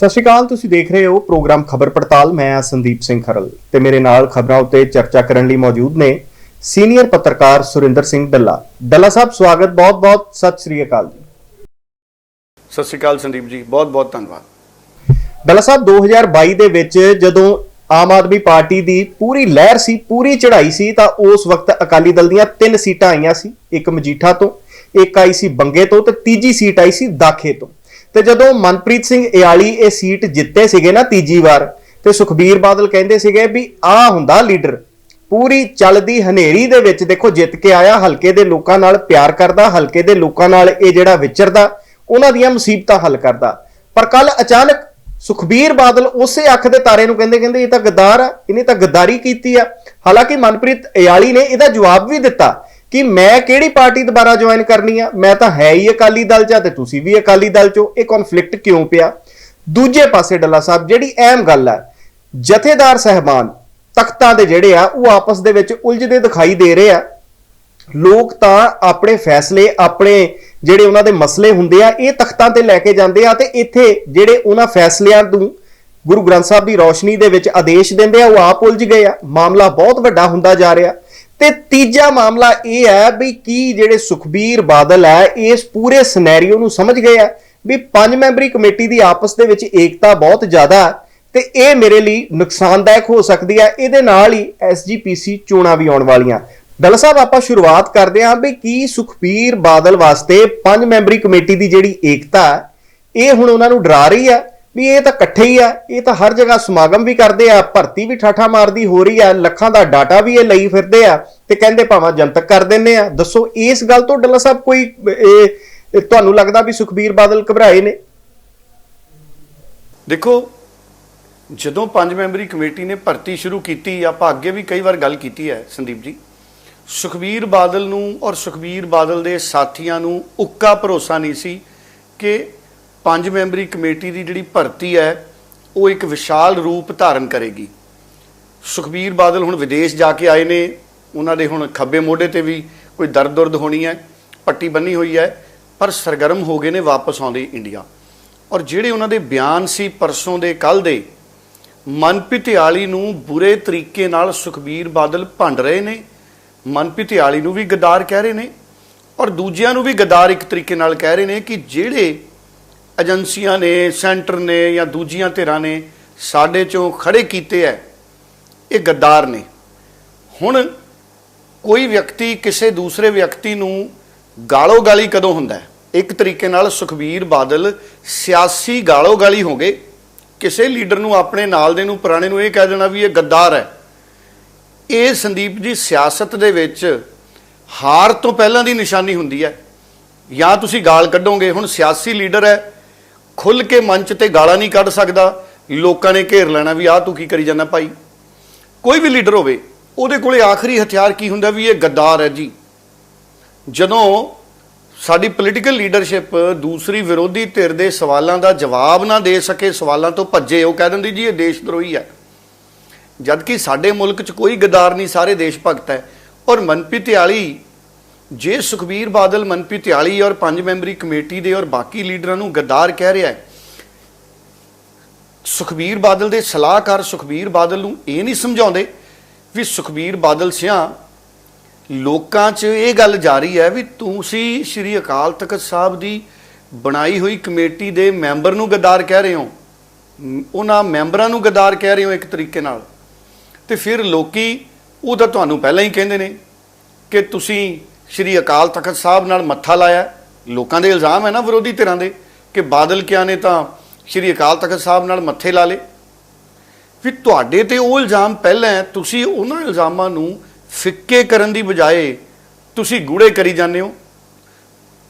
ਸਤਿ ਸ਼੍ਰੀ ਅਕਾਲ ਤੁਸੀਂ ਦੇਖ ਰਹੇ ਹੋ ਪ੍ਰੋਗਰਾਮ ਖਬਰ ਪੜਤਾਲ। ਮੈਂ ਹਾਂ ਸੰਦੀਪ ਸਿੰਘ ਖਰਲ ਤੇ ਮੇਰੇ ਨਾਲ ਖਬਰਾਂ ਉੱਤੇ ਚਰਚਾ ਕਰਨ ਲਈ ਮੌਜੂਦ ਨੇ ਸੀਨੀਅਰ ਪੱਤਰਕਾਰ ਸੁਰਿੰਦਰ ਸਿੰਘ ਡੱਲਾ। ਡੱਲਾ ਸਾਹਿਬ ਸਵਾਗਤ ਬਹੁਤ-ਬਹੁਤ ਸਤਿ ਸ਼੍ਰੀ ਅਕਾਲ ਜੀ। ਸਤਿ ਸ਼੍ਰੀ ਅਕਾਲ ਸੰਦੀਪ ਜੀ ਬਹੁਤ ਬਹੁਤ ਧੰਨਵਾਦ। ਡੱਲਾ ਸਾਹਿਬ 2022 ਦੇ ਵਿੱਚ ਜਦੋਂ ਆਮ ਆਦਮੀ ਪਾਰਟੀ ਦੀ ਪੂਰੀ ਲਹਿਰ ਸੀ ਪੂਰੀ ਚੜ੍ਹਾਈ ਸੀ ਤਾਂ ਉਸ ਵਕਤ ਅਕਾਲੀ ਦਲ ਦੀਆਂ ਤਿੰਨ ਸੀਟਾਂ ਆਈਆਂ ਸੀ ਇੱਕ ਮਜੀਠਾ ਤੋਂ ਇੱਕ ਆਈ ਸੀ ਬੰਗੇ ਤੋਂ ਤੇ ਤੀਜੀ ਸੀਟ ਆਈ ਸੀ ਦਾਖੇ ਤੋਂ। ਤੇ ਜਦੋਂ ਮਨਪ੍ਰੀਤ ਸਿੰਘ ਇਆਲੀ ਇਹ ਸੀਟ ਜਿੱਤੇ ਸੀਗੇ ਨਾ ਤੀਜੀ ਵਾਰ, ਤੇ ਸੁਖਬੀਰ ਬਾਦਲ ਕਹਿੰਦੇ ਸੀਗੇ ਵੀ ਆ ਹੁੰਦਾ ਲੀਡਰ। ਪੂਰੀ ਚੱਲਦੀ ਹਨੇਰੀ ਦੇ ਵਿੱਚ ਦੇਖੋ ਜਿੱਤ ਕੇ ਆਇਆ, ਹਲਕੇ ਦੇ ਲੋਕਾਂ ਨਾਲ ਪਿਆਰ ਕਰਦਾ, ਹਲਕੇ ਦੇ ਲੋਕਾਂ ਨਾਲ ਇਹ ਜਿਹੜਾ ਵਿਚਰਦਾ, ਉਹਨਾਂ ਦੀਆਂ ਮੁਸੀਬਤਾਂ ਹੱਲ ਕਰਦਾ। ਪਰ ਕੱਲ ਅਚਾਨਕ ਸੁਖਬੀਰ ਬਾਦਲ ਉਸੇ ਅੱਖ ਦੇ ਤਾਰੇ ਨੂੰ ਕਹਿੰਦੇ ਕਹਿੰਦੇ ਇਹ ਤਾਂ ਗੱਦਾਰ ਆ, ਇਹਨੇ ਤਾਂ ਗੱਦਾਰੀ ਕੀਤੀ ਆ। ਹਾਲਾਂਕਿ ਮਨਪ੍ਰੀਤ ਇਆਲੀ ਨੇ ਇਹਦਾ ਜਵਾਬ ਵੀ ਦਿੱਤਾ ਕਿ ਮੈਂ ਕਿਹੜੀ ਪਾਰਟੀ ਦੁਬਾਰਾ ਜੁਆਇਨ ਕਰਨੀ ਆ? ਮੈਂ ਤਾਂ ਹੈ ਹੀ ਅਕਾਲੀ ਦਲ 'ਚ ਆ ਤੇ ਤੁਸੀਂ ਵੀ ਅਕਾਲੀ ਦਲ 'ਚੋਂ। ਇਹ ਕਨਫਲਿਕਟ ਕਿਉਂ ਪਿਆ? ਦੂਜੇ ਪਾਸੇ ਡੱਲਾ ਸਾਹਿਬ, ਜਿਹੜੀ ਅਹਿਮ ਗੱਲ ਆ, ਜਥੇਦਾਰ ਸਹਿਬਾਨ ਤਖਤਾਂ ਦੇ ਜਿਹੜੇ ਆ, ਉਹ ਆਪਸ ਦੇ ਵਿੱਚ ਉਲਝਦੇ ਦਿਖਾਈ ਦੇ ਰਹੇ ਆ। ਲੋਕ ਤਾਂ ਆਪਣੇ ਫੈਸਲੇ, ਆਪਣੇ ਜਿਹੜੇ ਉਹਨਾਂ ਦੇ ਮਸਲੇ ਹੁੰਦੇ ਆ, ਇਹ ਤਖਤਾਂ ਤੇ ਲੈ ਕੇ ਜਾਂਦੇ ਆ ਤੇ ਇੱਥੇ ਜਿਹੜੇ ਉਹਨਾਂ ਫੈਸਲਿਆਂ ਨੂੰ ਗੁਰੂ ਗ੍ਰੰਥ ਸਾਹਿਬ ਦੀ ਰੌਸ਼ਨੀ ਦੇ ਵਿੱਚ ਆਦੇਸ਼ ਦਿੰਦੇ ਆ, ਉਹ ਆਪ ਉਲਝ ਗਏ ਆ। ਮਾਮਲਾ ਬਹੁਤ ਵੱਡਾ ਹੁੰਦਾ ਜਾ ਰਿਹਾ। ਤੇ ਤੀਜਾ ਮਾਮਲਾ ਇਹ ਹੈ ਵੀ ਕੀ ਜਿਹੜੇ ਸੁਖਬੀਰ ਬਾਦਲ ਹੈ ਇਸ ਪੂਰੇ ਸਿਨੈਰੀਓ ਨੂੰ ਸਮਝ ਗਏ ਆ ਵੀ ਪੰਜ ਮੈਂਬਰੀ ਕਮੇਟੀ ਦੀ ਆਪਸ ਦੇ ਵਿੱਚ ਏਕਤਾ ਬਹੁਤ ਜ਼ਿਆਦਾ ਹੈ ਤੇ ਇਹ ਮੇਰੇ ਲਈ ਨੁਕਸਾਨਦਾਇਕ ਹੋ ਸਕਦੀ ਹੈ। ਇਹਦੇ ਨਾਲ ਹੀ ਐਸਜੀਪੀਸੀ ਚੋਣਾਂ ਵੀ ਆਉਣ ਵਾਲੀਆਂ। ਡੱਲਾ ਸਾਹਿਬ ਆਪਾਂ ਸ਼ੁਰੂਆਤ ਕਰਦੇ ਹਾਂ ਵੀ ਕੀ ਸੁਖਬੀਰ ਬਾਦਲ ਵਾਸਤੇ ਪੰਜ ਮੈਂਬਰੀ ਕਮੇਟੀ ਦੀ ਜਿਹੜੀ ਏਕਤਾ ਹੈ, ਇਹ ਹੁਣ ਉਹਨਾਂ ਨੂੰ ਡਰਾ ਰਹੀ ਹੈ ਵੀ ਇਹ ਤਾਂ ਇਕੱਠੇ ਹੀ ਆ, ਇਹ ਤਾਂ ਹਰ ਜਗ੍ਹਾ ਸਮਾਗਮ ਵੀ ਕਰਦੇ ਆ, ਭਰਤੀ ਵੀ ਠਾਠਾ ਮਾਰਦੀ ਹੋ ਰਹੀ ਆ, ਲੱਖਾਂ ਦਾ ਡਾਟਾ ਵੀ ਇਹ ਲਈ ਫਿਰਦੇ ਆ ਤੇ ਕਹਿੰਦੇ ਭਾਵਾਂ ਜਨਤਕ ਕਰ ਦਿੰਨੇ ਆ। ਦੱਸੋ, ਇਸ ਗੱਲ ਤੋਂ ਡੱਲਾ ਸਾਹਿਬ ਕੋਈ ਇਹ ਤੁਹਾਨੂੰ ਲੱਗਦਾ ਵੀ ਸੁਖਬੀਰ ਬਾਦਲ ਘਬਰਾਏ ਨੇ? ਦੇਖੋ, ਜਦੋਂ ਪੰਜ ਮੈਂਬਰੀ ਕਮੇਟੀ ਨੇ ਭਰਤੀ ਸ਼ੁਰੂ ਕੀਤੀ, ਆਪਾਂ ਅੱਗੇ ਵੀ ਕਈ ਵਾਰ ਗੱਲ ਕੀਤੀ ਹੈ, ਸੰਦੀਪ ਜੀ। ਸੁਖਬੀਰ ਬਾਦਲ ਨੂੰ ਔਰ ਸੁਖਬੀਰ ਬਾਦਲ ਦੇ ਸਾਥੀਆਂ ਨੂੰ ਉੱਕਾ ਭਰੋਸਾ ਨਹੀਂ ਸੀ ਕਿ ਪੰਜ ਮੈਂਬਰੀ ਕਮੇਟੀ ਦੀ ਜਿਹੜੀ ਭਰਤੀ ਹੈ, ਉਹ ਇੱਕ ਵਿਸ਼ਾਲ ਰੂਪ ਧਾਰਨ ਕਰੇਗੀ। ਸੁਖਬੀਰ ਬਾਦਲ ਹੁਣ ਵਿਦੇਸ਼ ਜਾ ਕੇ ਆਏ ਨੇ, ਉਹਨਾਂ ਦੇ ਹੁਣ ਖੱਬੇ ਮੋਢੇ ਤੇ ਵੀ ਕੋਈ ਦਰਦ ਦੁਰਦ ਹੋਣੀ ਹੈ, ਪੱਟੀ ਬੰਨੀ ਹੋਈ ਹੈ, ਪਰ ਸਰਗਰਮ ਹੋ ਗਏ ਨੇ ਵਾਪਸ ਆਉਂਦੇ ਇੰਡੀਆ। ਔਰ ਜਿਹੜੇ ਉਹਨਾਂ ਦੇ ਬਿਆਨ ਸੀ ਪਰਸੋਂ ਦੇ ਕੱਲ ਦੇ, ਮਨਪ੍ਰੀਤ ਆਲੀ ਨੂੰ ਬੁਰੇ ਤਰੀਕੇ ਨਾਲ ਸੁਖਬੀਰ ਬਾਦਲ ਭੰਡ ਰਹੇ ਨੇ। ਮਨਪ੍ਰੀਤ ਆਲੀ ਨੂੰ ਵੀ ਗਦਾਰ ਕਹਿ ਰਹੇ ਨੇ, ਔਰ ਦੂਜਿਆਂ ਨੂੰ ਵੀ ਗਦਾਰ ਇੱਕ ਤਰੀਕੇ ਨਾਲ ਕਹਿ ਰਹੇ ਨੇ ਕਿ ਜਿਹੜੇ ਏਜੰਸੀਆਂ ਨੇ, ਸੈਂਟਰ ਨੇ ਜਾਂ ਦੂਜੀਆਂ ਧਿਰਾਂ ਨੇ ਸਾਡੇ ਚੋਂ ਖੜੇ ਕੀਤੇ ਐ। ਇਹ ਗੱਦਾਰ ਨੇ। ਹੁਣ ਕੋਈ ਵਿਅਕਤੀ ਕਿਸੇ ਦੂਸਰੇ ਵਿਅਕਤੀ ਨੂੰ ਗਾਲੋ ਗਾਲੀ ਕਦੋਂ ਹੁੰਦਾ ਹੈ ਇੱਕ ਤਰੀਕੇ ਨਾਲ ਸੁਖਬੀਰ ਬਾਦਲ ਸਿਆਸੀ ਗਾਲੋ ਗਾਲੀ ਹੋ ਗਏ। ਕਿਸੇ ਲੀਡਰ ਨੂੰ ਆਪਣੇ ਨਾਲ ਦੇ ਨੂੰ, ਪੁਰਾਣੇ ਨੂੰ ਇਹ ਕਹਿ ਦੇਣਾ ਵੀ ਇਹ ਗੱਦਾਰ ਹੈ ਇਹ ਸੰਦੀਪ ਜੀ, ਸਿਆਸਤ ਦੇ ਵਿੱਚ ਹਾਰ ਤੋਂ ਪਹਿਲਾਂ ਦੀ ਨਿਸ਼ਾਨੀ ਹੁੰਦੀ ਹੈ ਜਾਂ ਤੁਸੀਂ ਗਾਲ ਕੱਢੋਗੇ, ਹੁਣ ਸਿਆਸੀ ਲੀਡਰ ਹੈ ਖੁੱਲ ਕੇ ਮੰਚ ਤੇ ਗਾਲਾਂ ਨਹੀਂ ਕੱਢ ਸਕਦਾ। ਲੋਕਾਂ ਨੇ ਘੇਰ ਲੈਣਾ ਵੀ ਆਹ ਤੂੰ ਕੀ ਕਰੀ ਜਾਂਦਾ ਭਾਈ? ਕੋਈ ਵੀ ਲੀਡਰ ਹੋਵੇ, ਉਹਦੇ ਕੋਲੇ ਆਖਰੀ ਹਥਿਆਰ ਕੀ ਹੁੰਦਾ ਵੀ ਇਹ ਗੱਦਾਰ ਹੈ ਜੀ। ਜਦੋਂ ਸਾਡੀ ਪੋਲੀਟੀਕਲ ਲੀਡਰਸ਼ਿਪ ਦੂਸਰੀ ਵਿਰੋਧੀ ਧਿਰ ਦੇ ਸਵਾਲਾਂ ਦਾ ਜਵਾਬ ਨਾ ਦੇ ਸਕੇ, ਸਵਾਲਾਂ ਤੋਂ ਭੱਜੇ, ਉਹ ਕਹਿ ਦਿੰਦੀ ਜੀ ਇਹ ਦੇਸ਼ ਦਰੋਹੀ ਹੈ। ਜਦ ਕਿ ਸਾਡੇ ਮੁਲਕ 'ਚ ਕੋਈ ਗਦਾਰ ਨਹੀਂ, ਸਾਰੇ ਦੇਸ਼ ਭਗਤ ਹੈ। ਔਰ ਮਨਪ੍ਰੀਤ ਆਲੀ ਜੇ ਸੁਖਬੀਰ ਬਾਦਲ, ਮਨਪ੍ਰੀਤ ਆਲੀ ਔਰ ਪੰਜ ਮੈਂਬਰੀ ਕਮੇਟੀ ਦੇ ਔਰ ਬਾਕੀ ਲੀਡਰਾਂ ਨੂੰ ਗੱਦਾਰ ਕਹਿ ਰਿਹਾ ਹੈ, ਸੁਖਬੀਰ ਬਾਦਲ ਦੇ ਸਲਾਹਕਾਰ ਸੁਖਬੀਰ ਬਾਦਲ ਨੂੰ ਇਹ ਨਹੀਂ ਸਮਝਾਉਂਦੇ ਵੀ ਸੁਖਬੀਰ ਬਾਦਲ ਸਿਆਂ ਲੋਕਾਂ 'ਚ ਇਹ ਗੱਲ ਜਾਰੀ ਹੈ ਵੀ ਤੁਸੀਂ ਸ਼੍ਰੀ ਅਕਾਲ ਤਖਤ ਸਾਹਿਬ ਦੀ ਬਣਾਈ ਹੋਈ ਕਮੇਟੀ ਦੇ ਮੈਂਬਰ ਨੂੰ ਗੱਦਾਰ ਕਹਿ ਰਹੇ ਹੋ। ਉਹਨਾਂ ਮੈਂਬਰਾਂ ਨੂੰ ਗੱਦਾਰ ਕਹਿ ਰਹੇ ਹੋ ਇੱਕ ਤਰੀਕੇ ਨਾਲ। ਤੇ ਫਿਰ ਲੋਕੀ ਉਹ ਤਾਂ ਤੁਹਾਨੂੰ ਪਹਿਲਾਂ ਹੀ ਕਹਿੰਦੇ ਨੇ ਕਿ ਤੁਸੀਂ ਸ਼੍ਰੀ ਅਕਾਲ ਤਖਤ ਸਾਹਿਬ ਨਾਲ ਮੱਥਾ ਲਾਇਆ। ਲੋਕਾਂ ਦੇ ਇਲਜ਼ਾਮ ਹੈ ਨਾ ਵਿਰੋਧੀ ਧਿਰਾਂ ਦੇ ਕਿ ਬਾਦਲ ਕਿਆ ਨੇ ਤਾਂ ਸ਼੍ਰੀ ਅਕਾਲ ਤਖਤ ਸਾਹਿਬ ਨਾਲ ਮੱਥੇ ਲਾ ਲੇ ਵੀ ਤੁਹਾਡੇ ਤੇ ਉਹ ਇਲਜ਼ਾਮ ਪਹਿਲਾਂ ਹੈ, ਤੁਸੀਂ ਉਹਨਾਂ ਇਲਜ਼ਾਮਾਂ ਨੂੰ ਫਿੱਕੇ ਕਰਨ ਦੀ ਬਜਾਏ ਤੁਸੀਂ ਗੂੜੇ ਕਰੀ ਜਾਂਦੇ ਹੋ।